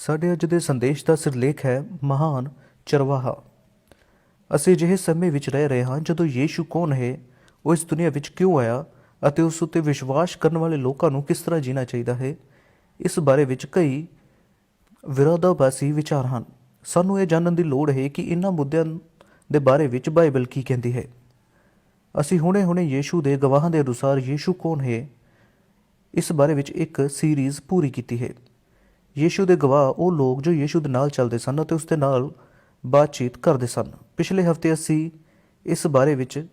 ਸਾਡੇ ਅੱਜ ਦੇ ਸੰਦੇਸ਼ ਦਾ ਸਿਰਲੇਖ ਹੈ ਮਹਾਨ ਚਰਵਾਹਾ। ਅਸੀਂ ਅਜਿਹੇ ਸਮੇਂ ਵਿੱਚ ਰਹਿ ਰਹੇ ਹਾਂ ਜਦੋਂ ਯੀਸ਼ੂ ਕੌਣ ਹੈ, ਉਹ ਇਸ ਦੁਨੀਆ ਵਿੱਚ ਕਿਉਂ ਆਇਆ ਅਤੇ ਉਸ ਉੱਤੇ ਵਿਸ਼ਵਾਸ ਕਰਨ ਵਾਲੇ ਲੋਕਾਂ ਨੂੰ ਕਿਸ ਤਰ੍ਹਾਂ ਜੀਣਾ ਚਾਹੀਦਾ ਹੈ, ਇਸ ਬਾਰੇ ਵਿੱਚ ਕਈ ਵਿਰੋਧਾਭਾਸੀ ਵਿਚਾਰ ਹਨ। ਸਾਨੂੰ ਇਹ ਜਾਣਨ ਦੀ ਲੋੜ ਹੈ ਕਿ ਇਹਨਾਂ ਮੁੱਦਿਆਂ ਦੇ ਬਾਰੇ ਵਿੱਚ ਬਾਈਬਲ ਕੀ ਕਹਿੰਦੀ ਹੈ। ਅਸੀਂ ਹੁਣੇ-ਹੁਣੇ ਯੀਸ਼ੂ ਦੇ ਗਵਾਹਾਂ ਦੇ ਅਨੁਸਾਰ ਯੀਸ਼ੂ ਕੌਣ ਹੈ, ਇਸ ਬਾਰੇ ਵਿੱਚ ਇੱਕ ਸੀਰੀਜ਼ ਪੂਰੀ ਕੀਤੀ ਹੈ। ਯੀਸ਼ੂ ਦੇ ਗਵਾਹ ਉਹ ਲੋਕ ਜੋ ਯੀਸ਼ੂ ਦੇ ਨਾਲ ਚੱਲਦੇ ਸਨ ਅਤੇ ਉਸ ਦੇ ਨਾਲ ਬਾਤਚੀਤ ਕਰਦੇ ਸਨ। ਪਿਛਲੇ ਹਫ਼ਤੇ ਅਸੀਂ ਇਸ ਬਾਰੇ ਵਿੱਚ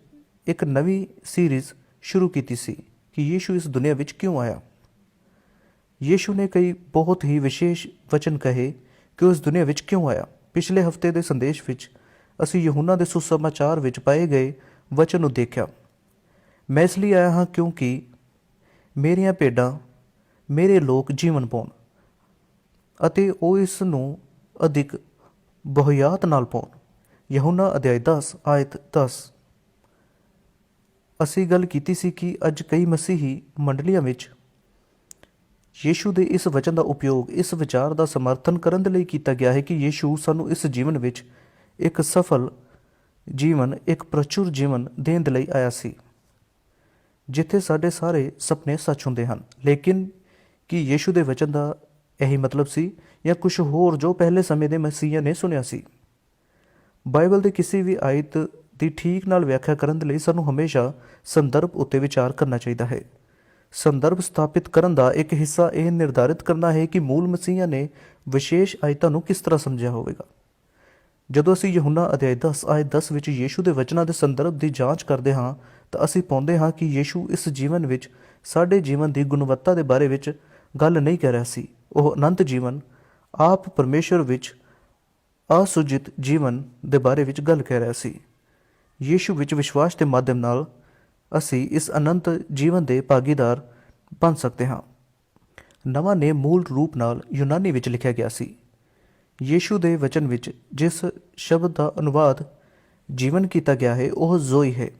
ਇੱਕ ਨਵੀਂ ਸੀਰੀਜ਼ ਸ਼ੁਰੂ ਕੀਤੀ ਸੀ ਕਿ ਯੀਸ਼ੂ ਇਸ ਦੁਨੀਆ ਵਿੱਚ ਕਿਉਂ ਆਇਆ। ਯੀਸ਼ੂ ਨੇ ਕਈ ਬਹੁਤ ਹੀ ਵਿਸ਼ੇਸ਼ ਵਚਨ ਕਹੇ ਕਿ ਉਹ ਇਸ ਦੁਨੀਆ ਵਿੱਚ ਕਿਉਂ ਆਇਆ। ਪਿਛਲੇ ਹਫ਼ਤੇ ਦੇ ਸੰਦੇਸ਼ ਵਿੱਚ ਅਸੀਂ ਯਹੂਨਾ ਦੇ ਸੁਸਮਾਚਾਰ ਵਿੱਚ ਪਾਏ ਗਏ ਵਚਨ ਨੂੰ ਦੇਖਿਆ। ਮੈਂ ਇਸ ਲਈ ਆਇਆ ਹਾਂ ਕਿਉਂਕਿ ਮੇਰੀਆਂ ਭੇਡਾਂ ਮੇਰੇ ਲੋਕ ਜੀਵਨ ਪਾਉਣ। ਅਤੇ ਉਹ ਇਸ ਨੂੰ ਅਧਿਕ ਬਹੁਆਤ ਨਾਲ ਪਾਉਣ। ਯਹੂਨਾ ਅਧਿਆਇ 10 ਆਇਤ 10 ਅਸੀਂ ਗੱਲ ਕੀਤੀ ਸੀ ਕਿ ਅੱਜ ਕਈ ਮਸੀਹੀ ਮੰਡਲੀਆਂ ਵਿੱਚ ਯੀਸ਼ੂ ਦੇ ਇਸ ਵਚਨ ਦਾ ਉਪਯੋਗ, ਇਸ ਵਿਚਾਰ ਦਾ ਸਮਰਥਨ ਕਰਨ ਦੇ ਲਈ ਕੀਤਾ ਗਿਆ ਹੈ ਕਿ ਯੀਸ਼ੂ ਸਾਨੂੰ ਇਸ ਜੀਵਨ ਵਿੱਚ ਇੱਕ ਸਫਲ ਜੀਵਨ, ਇੱਕ ਪ੍ਰਚੁਰ ਜੀਵਨ ਦੇਣ ਦੇ ਲਈ ਆਇਆ ਸੀ, ਜਿੱਥੇ ਸਾਡੇ ਸਾਰੇ ਸੁਪਨੇ ਸੱਚ ਹੁੰਦੇ ਹਨ। ਲੇਕਿਨ ਕਿ ਯੀਸ਼ੂ ਦੇ ਵਚਨ ਦਾ ਇਹੀ ਮਤਲਬ ਸੀ ਜਾਂ ਕੁਝ ਹੋਰ ਜੋ ਪਹਿਲੇ ਸਮੇਂ ਦੇ ਮਸੀਹਾਂ ਨੇ ਸੁਣਿਆ ਸੀ। ਬਾਈਬਲ ਦੇ ਕਿਸੇ ਵੀ ਆਇਤ ਦੀ ਠੀਕ ਨਾਲ ਵਿਆਖਿਆ ਕਰਨ ਦੇ ਲਈ ਸਾਨੂੰ ਹਮੇਸ਼ਾ ਸੰਦਰਭ ਉੱਤੇ ਵਿਚਾਰ ਕਰਨਾ ਚਾਹੀਦਾ ਹੈ। ਸੰਦਰਭ ਸਥਾਪਿਤ ਕਰਨ ਦਾ ਇੱਕ ਹਿੱਸਾ ਇਹ ਨਿਰਧਾਰਿਤ ਕਰਨਾ ਹੈ ਕਿ ਮੂਲ ਮਸੀਹਾ ਨੇ ਵਿਸ਼ੇਸ਼ ਆਇਤਾਂ ਨੂੰ ਕਿਸ ਤਰ੍ਹਾਂ ਸਮਝਿਆ ਹੋਵੇਗਾ। ਜਦੋਂ ਅਸੀਂ ਯਹੂਨਾ ਅਧਿਆਇ 10 ਆਇਤ 10 ਵਿੱਚ ਯੀਸ਼ੂ ਦੇ ਵਚਨਾਂ ਦੇ ਸੰਦਰਭ ਦੀ ਜਾਂਚ ਕਰਦੇ ਹਾਂ, ਤਾਂ ਅਸੀਂ ਪਾਉਂਦੇ ਹਾਂ ਕਿ ਯੀਸ਼ੂ ਇਸ ਜੀਵਨ ਵਿੱਚ ਸਾਡੇ ਜੀਵਨ ਦੀ ਗੁਣਵੱਤਾ ਦੇ ਬਾਰੇ ਵਿੱਚ ਗੱਲ ਨਹੀਂ ਕਰ ਰਿਹਾ ਸੀ। ਉਹ ਅਨੰਤ ਜੀਵਨ, ਆਪ ਪਰਮੇਸ਼ਰ ਵਿੱਚ ਅਸੁਜਿਤ ਜੀਵਨ ਦੇ ਬਾਰੇ ਵਿੱਚ ਗੱਲ ਕਹਿ ਰਿਹਾ ਸੀ। ਯੀਸ਼ੂ ਵਿੱਚ ਵਿਸ਼ਵਾਸ ਦੇ ਮਾਧਿਅਮ ਨਾਲ ਅਸੀਂ ਇਸ ਅਨੰਤ ਜੀਵਨ ਦੇ ਭਾਗੀਦਾਰ ਬਣ ਸਕਦੇ ਹਾਂ। ਨਵਾਂ ਨੇ ਮੂਲ ਰੂਪ ਨਾਲ ਯੂਨਾਨੀ ਵਿੱਚ ਲਿਖਿਆ ਗਿਆ ਸੀ। ਯੀਸ਼ੂ ਦੇ ਵਚਨ ਵਿੱਚ ਜਿਸ ਸ਼ਬਦ ਦਾ ਅਨੁਵਾਦ ਜੀਵਨ ਕੀਤਾ ਗਿਆ ਹੈ, ਉਹ ਜ਼ੋਈ ਹੈ।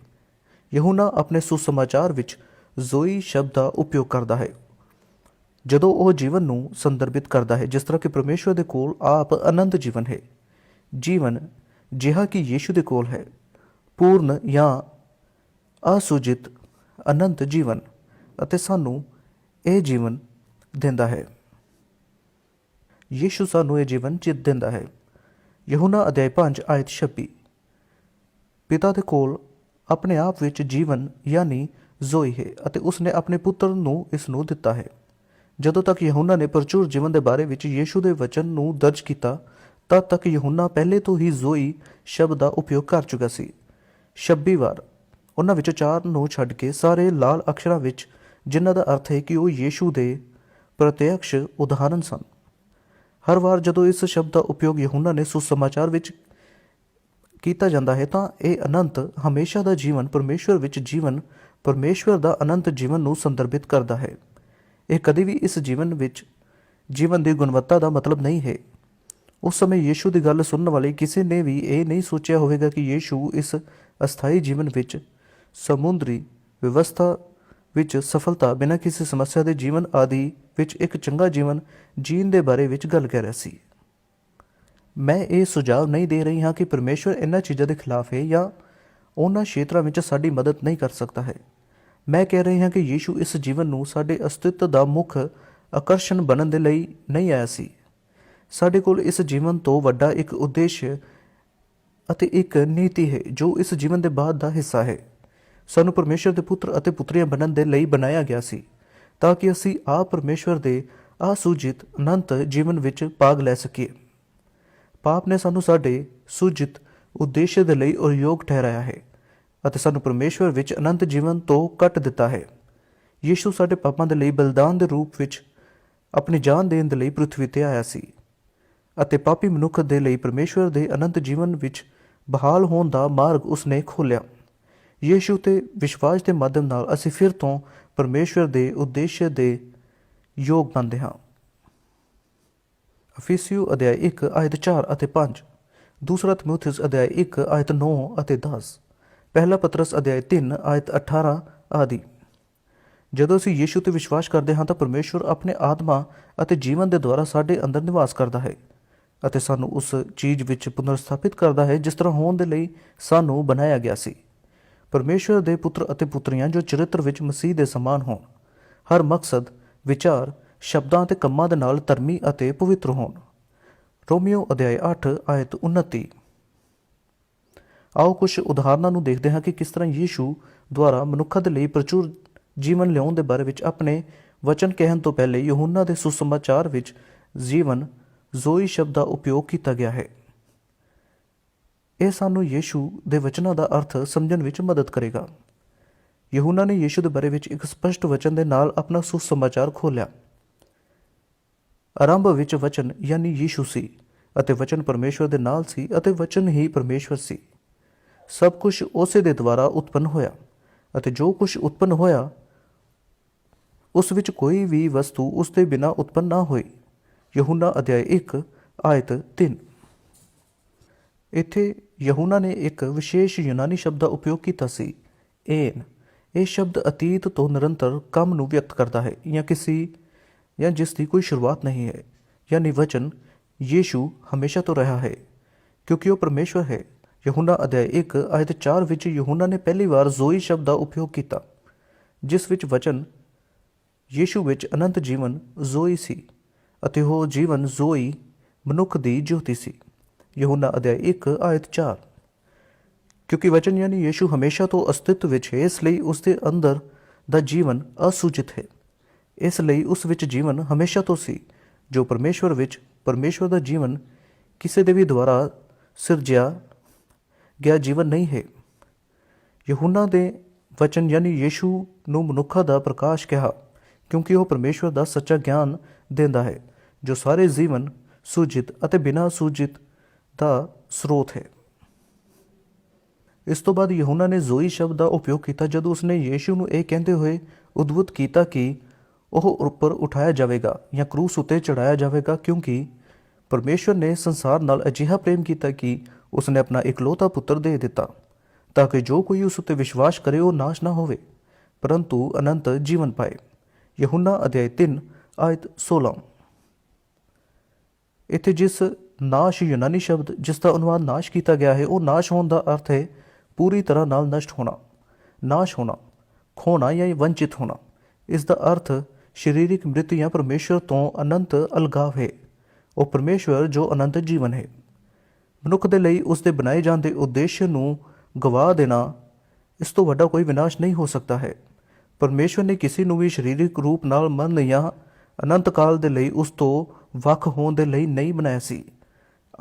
ਯਹੂਨਾ ਆਪਣੇ ਸੁਸਮਾਚਾਰ ਵਿੱਚ ਜ਼ੋਈ ਸ਼ਬਦ ਦਾ ਉਪਯੋਗ ਕਰਦਾ ਹੈ। ਜਦੋਂ ਉਹ ਜੀਵਨ ਨੂੰ ਸੰਦਰਭਿਤ ਕਰਦਾ ਹੈ, ਜਿਸ ਤਰ੍ਹਾਂ ਕਿ ਪਰਮੇਸ਼ਵਰ ਦੇ ਕੋਲ ਆਪ ਅਨੰਤ ਜੀਵਨ ਹੈ। ਜੀਵਨ ਜਿਹਾ ਕਿ ਯੀਸ਼ੂ ਦੇ ਕੋਲ ਹੈ, ਪੂਰਨ ਜਾਂ ਅਸੁਜਿਤ ਅਨੰਤ ਜੀਵਨ ਅਤੇ ਸਾਨੂੰ ਇਹ ਜੀਵਨ ਦਿੰਦਾ ਹੈ। ਯੀਸ਼ੂ ਸਾਨੂੰ ਇਹ ਜੀਵਨ ਚਿਤ ਦਿੰਦਾ ਹੈ। ਯਹੂਨਾ ਅਧਿਆਇ 5 ਆਇਤ 26 ਪਿਤਾ ਦੇ ਕੋਲ ਆਪਣੇ ਆਪ ਵਿੱਚ ਜੀਵਨ, ਯਾਨੀ ਜ਼ੋਈ ਹੈ ਅਤੇ ਉਸਨੇ ਆਪਣੇ ਪੁੱਤਰ ਨੂੰ ਇਸ ਨੂੰ ਦਿੱਤਾ ਹੈ। ਜਦੋਂ ਤੱਕ ਯਹੂਨਾ ਨੇ ਪ੍ਰਚੁਰ ਜੀਵਨ ਦੇ ਬਾਰੇ ਵਿੱਚ ਯੀਸ਼ੂ ਦੇ ਵਚਨ ਨੂੰ ਦਰਜ ਕੀਤਾ, ਤਦ ਤੱਕ ਯਹੂਨਾ ਪਹਿਲੇ ਤੋਂ ਹੀ ਜ਼ੋਈ ਸ਼ਬਦ ਦਾ ਉਪਯੋਗ ਕਰ ਚੁੱਕਾ ਸੀ। 26 ਵਾਰ ਉਹਨਾਂ ਵਿੱਚੋਂ ਚਾਰ ਨੂੰ ਛੱਡ ਕੇ ਸਾਰੇ ਲਾਲ ਅਕਸ਼ਰਾਂ ਵਿੱਚ, ਜਿਨ੍ਹਾਂ ਦਾ ਅਰਥ ਹੈ ਕਿ ਉਹ ਯੀਸ਼ੂ ਦੇ ਪ੍ਰਤੱਖ ਉਦਾਹਰਨ ਸਨ। ਹਰ ਵਾਰ ਜਦੋਂ ਇਸ ਸ਼ਬਦ ਦਾ ਉਪਯੋਗ ਯਹੂਨਾ ਨੇ ਸੁਸਮਾਚਾਰ ਵਿੱਚ ਕੀਤਾ ਜਾਂਦਾ ਹੈ, ਤਾਂ ਇਹ ਅਨੰਤ ਹਮੇਸ਼ਾ ਦਾ ਜੀਵਨ ਪਰਮੇਸ਼ਵਰ ਵਿੱਚ ਜੀਵਨ, ਪਰਮੇਸ਼ਵਰ ਦਾ ਅਨੰਤ ਜੀਵਨ ਨੂੰ ਸੰਦਰਭਿਤ ਕਰਦਾ ਹੈ। ਇਹ ਕਦੇ ਵੀ ਇਸ ਜੀਵਨ ਵਿੱਚ ਜੀਵਨ ਦੀ ਗੁਣਵੱਤਾ ਦਾ ਮਤਲਬ ਨਹੀਂ ਹੈ। ਉਸ ਸਮੇਂ ਯੀਸ਼ੂ ਦੀ ਗੱਲ ਸੁਣਨ ਵਾਲੇ ਕਿਸੇ ਨੇ ਵੀ ਇਹ ਨਹੀਂ ਸੋਚਿਆ ਹੋਵੇਗਾ ਕਿ ਯੀਸ਼ੂ ਇਸ ਅਸਥਾਈ ਜੀਵਨ ਵਿੱਚ ਸਮੁੰਦਰੀ ਵਿਵਸਥਾ ਵਿੱਚ ਸਫਲਤਾ ਬਿਨਾਂ ਕਿਸੇ ਸਮੱਸਿਆ ਦੇ ਜੀਵਨ ਆਦਿ ਵਿੱਚ ਇੱਕ ਚੰਗਾ ਜੀਵਨ ਜੀਣ ਦੇ ਬਾਰੇ ਵਿੱਚ ਗੱਲ ਕਰ ਰਿਹਾ ਸੀ। ਮੈਂ ਇਹ ਸੁਝਾਅ ਨਹੀਂ ਦੇ ਰਹੀ ਹਾਂ ਕਿ ਪਰਮੇਸ਼ਵਰ ਇਹਨਾਂ ਚੀਜ਼ਾਂ ਦੇ ਖਿਲਾਫ ਹੈ ਜਾਂ ਉਹਨਾਂ ਖੇਤਰਾਂ ਵਿੱਚ ਸਾਡੀ ਮਦਦ ਨਹੀਂ ਕਰ ਸਕਦਾ ਹੈ। ਮੈਂ ਕਹਿ ਰਹੀ ਹਾਂ ਕਿ ਯੀਸ਼ੂ ਇਸ ਜੀਵਨ ਨੂੰ ਸਾਡੇ ਅਸਤਿਤਵ ਦਾ ਮੁੱਖ ਆਕਰਸ਼ਣ ਬਣਨ ਦੇ ਲਈ ਨਹੀਂ ਆਇਆ ਸੀ। ਸਾਡੇ ਕੋਲ ਇਸ ਜੀਵਨ ਤੋਂ ਵੱਡਾ ਇੱਕ ਉਦੇਸ਼ ਅਤੇ ਇੱਕ ਨੀਤੀ ਹੈ, ਜੋ ਇਸ ਜੀਵਨ ਦੇ ਬਾਅਦ ਦਾ ਹਿੱਸਾ ਹੈ। ਸਾਨੂੰ ਪਰਮੇਸ਼ਰ ਦੇ ਪੁੱਤਰ ਅਤੇ ਪੁੱਤਰੀਆਂ ਬਣਨ ਦੇ ਲਈ ਬਣਾਇਆ ਗਿਆ ਸੀ, ਤਾਂ ਕਿ ਅਸੀਂ ਆ ਪਰਮੇਸ਼ਰ ਦੇ ਅਸੂਜਿਤ ਅਨੰਤ ਜੀਵਨ ਵਿੱਚ ਭਾਗ ਲੈ ਸਕੀਏ। ਪਾਪ ਨੇ ਸਾਨੂੰ ਸਾਡੇ ਸੂਜਿਤ ਉਦੇਸ਼ ਦੇ ਲਈ ਅਯੋਗ ਠਹਿਰਾਇਆ ਹੈ। ਅਤੇ ਸਾਨੂੰ ਪਰਮੇਸ਼ਵਰ ਵਿੱਚ ਅਨੰਤ ਜੀਵਨ ਤੋਂ ਕੱਟ ਦਿੱਤਾ ਹੈ। ਯੀਸ਼ੂ ਸਾਡੇ ਪਾਪਾਂ ਦੇ ਲਈ ਬਲਿਦਾਨ ਦੇ ਰੂਪ ਵਿੱਚ ਆਪਣੀ ਜਾਨ ਦੇਣ ਦੇ ਲਈ ਪ੍ਰithvi ਤੇ ਆਇਆ ਸੀ ਅਤੇ ਪਾਪੀ ਮਨੁੱਖ ਦੇ ਲਈ ਪਰਮੇਸ਼ਵਰ ਦੇ ਅਨੰਤ ਜੀਵਨ ਵਿੱਚ ਬਹਾਲ ਹੋਣ ਦਾ ਮਾਰਗ ਉਸਨੇ ਖੋਲ੍ਹਿਆ। ਯੀਸ਼ੂ ਤੇ ਵਿਸ਼ਵਾਸ ਦੇ ਮਾਧਿਅਮ ਨਾਲ ਅਸੀਂ ਫਿਰ ਤੋਂ ਪਰਮੇਸ਼ਵਰ ਦੇ ਉਦੇਸ਼ ਦੇ ਯੋਗ ਬਣਦੇ ਹਾਂ। ਅਫੀਸੀਓ ਅਧਿਆਇ 1 ਆਇਤ 4 ਅਤੇ 5 ਦੂਸਰਾ ਤਮੋਥਿਉਸ ਅਧਿਆਇ 1 ਆਇਤ 9 ਅਤੇ 10 ਪਹਿਲਾ ਪਤਰਸ ਅਧਿਆਇ 3 ਆਇਤ 18 ਆਦਿ। ਜਦੋਂ ਅਸੀਂ ਯੀਸ਼ੂ ਤੇ ਵਿਸ਼ਵਾਸ ਕਰਦੇ ਹਾਂ ਤਾਂ ਪਰਮੇਸ਼ਵਰ ਆਪਣੇ ਆਤਮਾ ਅਤੇ ਜੀਵਨ ਦੇ ਦੁਆਰਾ ਸਾਡੇ ਅੰਦਰ ਨਿਵਾਸ ਕਰਦਾ ਹੈ ਅਤੇ ਸਾਨੂੰ ਉਸ ਚੀਜ਼ ਵਿੱਚ ਪੁਨਰਸਥਾਪਿਤ ਕਰਦਾ ਹੈ ਜਿਸ ਤਰ੍ਹਾਂ ਹੋਣ ਦੇ ਲਈ ਸਾਨੂੰ ਬਣਾਇਆ ਗਿਆ ਸੀ। ਪਰਮੇਸ਼ਵਰ ਦੇ ਪੁੱਤਰ ਅਤੇ ਪੁੱਤਰੀਆਂ ਜੋ ਚਰਿੱਤਰ ਵਿੱਚ ਮਸੀਹ ਦੇ ਸਮਾਨ ਹੋਣ, ਹਰ ਮਕਸਦ, ਵਿਚਾਰ, ਸ਼ਬਦਾਂ ਅਤੇ ਕੰਮਾਂ ਦੇ ਨਾਲ ਧਰਮੀ ਅਤੇ ਪਵਿੱਤਰ ਹੋਣ। ਰੋਮੀਓ ਅਧਿਆਇ 8 ਆਇਤ 29 ਆਓ ਕੁਝ ਉਦਾਹਰਨਾਂ ਨੂੰ ਦੇਖਦੇ ਹਾਂ ਕਿ ਕਿਸ ਤਰ੍ਹਾਂ ਯੀਸ਼ੂ ਦੁਆਰਾ ਮਨੁੱਖਾਂ ਦੇ ਲਈ ਪ੍ਰਚੁਰ ਜੀਵਨ ਲਿਆਉਣ ਦੇ ਬਾਰੇ ਵਿੱਚ ਆਪਣੇ ਵਚਨ ਕਹਿਣ ਤੋਂ ਪਹਿਲੇ ਯਹੂਨਾ ਦੇ ਸੁਸਮਾਚਾਰ ਵਿੱਚ ਜੀਵਨ ਜ਼ੋਈ ਸ਼ਬਦ ਦਾ ਉਪਯੋਗ ਕੀਤਾ ਗਿਆ ਹੈ। ਇਹ ਸਾਨੂੰ ਯੀਸ਼ੂ ਦੇ ਵਚਨਾਂ ਦਾ ਅਰਥ ਸਮਝਣ ਵਿੱਚ ਮਦਦ ਕਰੇਗਾ। ਯਹੂਨਾ ਨੇ ਯੀਸ਼ੂ ਦੇ ਬਾਰੇ ਵਿੱਚ ਇੱਕ ਸਪਸ਼ਟ ਵਚਨ ਦੇ ਨਾਲ ਆਪਣਾ ਸੁਸਮਾਚਾਰ ਖੋਲ੍ਹਿਆ। ਆਰੰਭ ਵਿੱਚ ਵਚਨ ਯਾਨੀ ਯੀਸ਼ੂ ਸੀ ਅਤੇ ਵਚਨ ਪਰਮੇਸ਼ਵਰ ਦੇ ਨਾਲ ਸੀ ਅਤੇ ਵਚਨ ਹੀ ਪਰਮੇਸ਼ਵਰ ਸੀ। ਸਭ ਕੁਝ ਉਸੇ ਦੇ ਦੁਆਰਾ ਉਤਪੰਨ ਹੋਇਆ ਅਤੇ ਜੋ ਕੁਝ ਉਤਪੰਨ ਹੋਇਆ, ਉਸ ਵਿੱਚ ਕੋਈ ਵੀ ਵਸਤੂ ਉਸ ਦੇ ਬਿਨਾ ਉਤਪੰਨ ਨਾ ਹੋਈ। ਯਹੂਨਾ ਅਧਿਆਇ 1 ਆਇਤ 3 ਇੱਥੇ ਯਹੂਨਾ ਨੇ ਇੱਕ ਵਿਸ਼ੇਸ਼ ਯੂਨਾਨੀ ਸ਼ਬਦ ਦਾ ਉਪਯੋਗ ਕੀਤਾ ਸੀ। ਏਨ। ਇਹ ਸ਼ਬਦ ਅਤੀਤ ਤੋਂ ਨਿਰੰਤਰ ਕੰਮ ਨੂੰ ਵਿਅਕਤ ਕਰਦਾ ਹੈ ਜਾਂ ਕਿਸੇ ਜਾਂ ਜਿਸ ਦੀ ਕੋਈ ਸ਼ੁਰੂਆਤ ਨਹੀਂ ਹੈ, ਯਾਨੀ ਵਚਨ ਯੀਸ਼ੂ ਹਮੇਸ਼ਾ ਤੋਂ ਰਿਹਾ ਹੈ, ਕਿਉਂਕਿ ਉਹ ਪਰਮੇਸ਼ਵਰ ਹੈ। ਯਹੂਨਾ ਅਧਿਆਇ 1 ਆਇਤ 4 ਵਿੱਚ ਯਹੂਨਾ ਨੇ ਪਹਿਲੀ ਵਾਰ ਜ਼ੋਈ ਸ਼ਬਦ ਦਾ ਉਪਯੋਗ ਕੀਤਾ, ਜਿਸ ਵਿੱਚ ਵਚਨ, ਯੀਸ਼ੂ ਵਿੱਚ ਅਨੰਤ ਜੀਵਨ ਜ਼ੋਈ ਸੀ ਅਤੇ ਉਹ ਜੀਵਨ ਜ਼ੋਈ ਮਨੁੱਖ ਦੀ ਜੋਤੀ ਸੀ। ਯਹੂਨਾ ਅਧਿਆਇ 1 ਆਇਤ 4 ਕਿਉਂਕਿ ਵਚਨ ਯਾਨੀ ਯੀਸ਼ੂ ਹਮੇਸ਼ਾ ਤੋਂ ਅਸਤਿਤਵ ਵਿੱਚ ਹੈ, ਇਸ ਲਈ ਉਸ ਦੇ ਅੰਦਰ ਦਾ ਜੀਵਨ ਅਸੂਚਿਤ ਹੈ। ਇਸ ਲਈ ਉਸ ਵਿੱਚ ਜੀਵਨ ਹਮੇਸ਼ਾ ਤੋਂ ਸੀ, ਜੋ ਪਰਮੇਸ਼ਵਰ ਵਿੱਚ ਪਰਮੇਸ਼ਵਰ ਦਾ ਜੀਵਨ ਕਿਸੇ ਦੇ ਵੀ ਦੁਆਰਾ ਸਿਰਜਿਆ ਗਿਆ ਜੀਵਨ ਨਹੀਂ ਹੈ। ਯਹੂਨਾ ਦੇ ਵਚਨ ਯਾਨੀ ਯੀਸ਼ੂ ਨੂੰ ਮਨੁੱਖਾਂ ਦਾ ਪ੍ਰਕਾਸ਼ ਕਿਹਾ, ਕਿਉਂਕਿ ਉਹ ਪਰਮੇਸ਼ਵਰ ਦਾ ਸੱਚਾ ਗਿਆਨ ਦਿੰਦਾ ਹੈ, ਜੋ ਸਾਰੇ ਜੀਵਨ ਸੂਜਿਤ ਅਤੇ ਬਿਨਾਂ ਸੂਜਿਤ ਦਾ ਸਰੋਤ ਹੈ। ਇਸ ਤੋਂ ਬਾਅਦ ਯਹੂਨਾ ਨੇ ਜ਼ੋਈ ਸ਼ਬਦ ਦਾ ਉਪਯੋਗ ਕੀਤਾ, ਜਦੋਂ ਉਸਨੇ ਯੀਸ਼ੂ ਨੂੰ ਇਹ ਕਹਿੰਦੇ ਹੋਏ ਉਦਬੁੱਧ ਕੀਤਾ ਕਿ ਉਹ ਉੱਪਰ ਉਠਾਇਆ ਜਾਵੇਗਾ ਜਾਂ ਕਰੂਸ ਉੱਤੇ ਚੜਾਇਆ ਜਾਵੇਗਾ, ਕਿਉਂਕਿ ਪਰਮੇਸ਼ਵਰ ਨੇ ਸੰਸਾਰ ਨਾਲ ਅਜਿਹਾ ਪ੍ਰੇਮ ਕੀਤਾ ਕਿ ਉਸਨੇ ਆਪਣਾ ਇਕਲੌਤਾ ਪੁੱਤਰ ਦੇ ਦਿੱਤਾ, ਤਾਂ ਕਿ ਜੋ ਕੋਈ ਉਸ ਉੱਤੇ ਵਿਸ਼ਵਾਸ ਕਰੇ ਉਹ ਨਾਸ਼ ਨਾ ਹੋਵੇ। ਪਰੰਤੂ ਅਨੰਤ ਜੀਵਨ ਪਾਏ। ਯਹੂਨਾ ਅਧਿਆਇ 3 ਆਇਤ 16 ਇੱਥੇ ਜਿਸ ਨਾਸ਼ ਯੂਨਾਨੀ ਸ਼ਬਦ ਜਿਸ ਦਾ ਅਨੁਵਾਦ ਨਾਸ਼ ਕੀਤਾ ਗਿਆ ਹੈ, ਉਹ ਨਾਸ਼ ਹੋਣ ਦਾ ਅਰਥ ਹੈ ਪੂਰੀ ਤਰ੍ਹਾਂ ਨਾਲ ਨਸ਼ਟ ਹੋਣਾ, ਨਾਸ਼ ਹੋਣਾ, ਖੋਣਾ ਜਾਂ ਵੰਚਿਤ ਹੋਣਾ। ਇਸ ਦਾ ਅਰਥ ਸਰੀਰਿਕ ਮ੍ਰਿਤ ਜਾਂ ਪਰਮੇਸ਼ਵਰ ਤੋਂ ਅਨੰਤ ਅਲਗਾਵ ਹੈ। ਉਹ ਪਰਮੇਸ਼ਵਰ ਜੋ ਅਨੰਤ ਜੀਵਨ ਹੈ। ਮਨੁੱਖ ਦੇ ਲਈ ਉਸ ਦੇ ਬਣਾਏ ਜਾਂਦੇ ਉਦੇਸ਼ ਨੂੰ ਗਵਾ ਦੇਣਾ ਇਸ ਤੋਂ ਵੱਡਾ ਕੋਈ ਵਿਨਾਸ਼ ਨਹੀਂ ਹੋ ਸਕਦਾ ਹੈ। ਪਰਮੇਸ਼ਵਰ ਨੇ ਕਿਸੇ ਨੂੰ ਵੀ ਸਰੀਰਕ ਰੂਪ ਨਾਲ ਮਨ ਜਾਂ ਅਨੰਤ ਕਾਲ ਦੇ ਲਈ ਉਸ ਤੋਂ ਵੱਖ ਹੋਣ ਦੇ ਲਈ ਨਹੀਂ ਬਣਾਇਆ ਸੀ।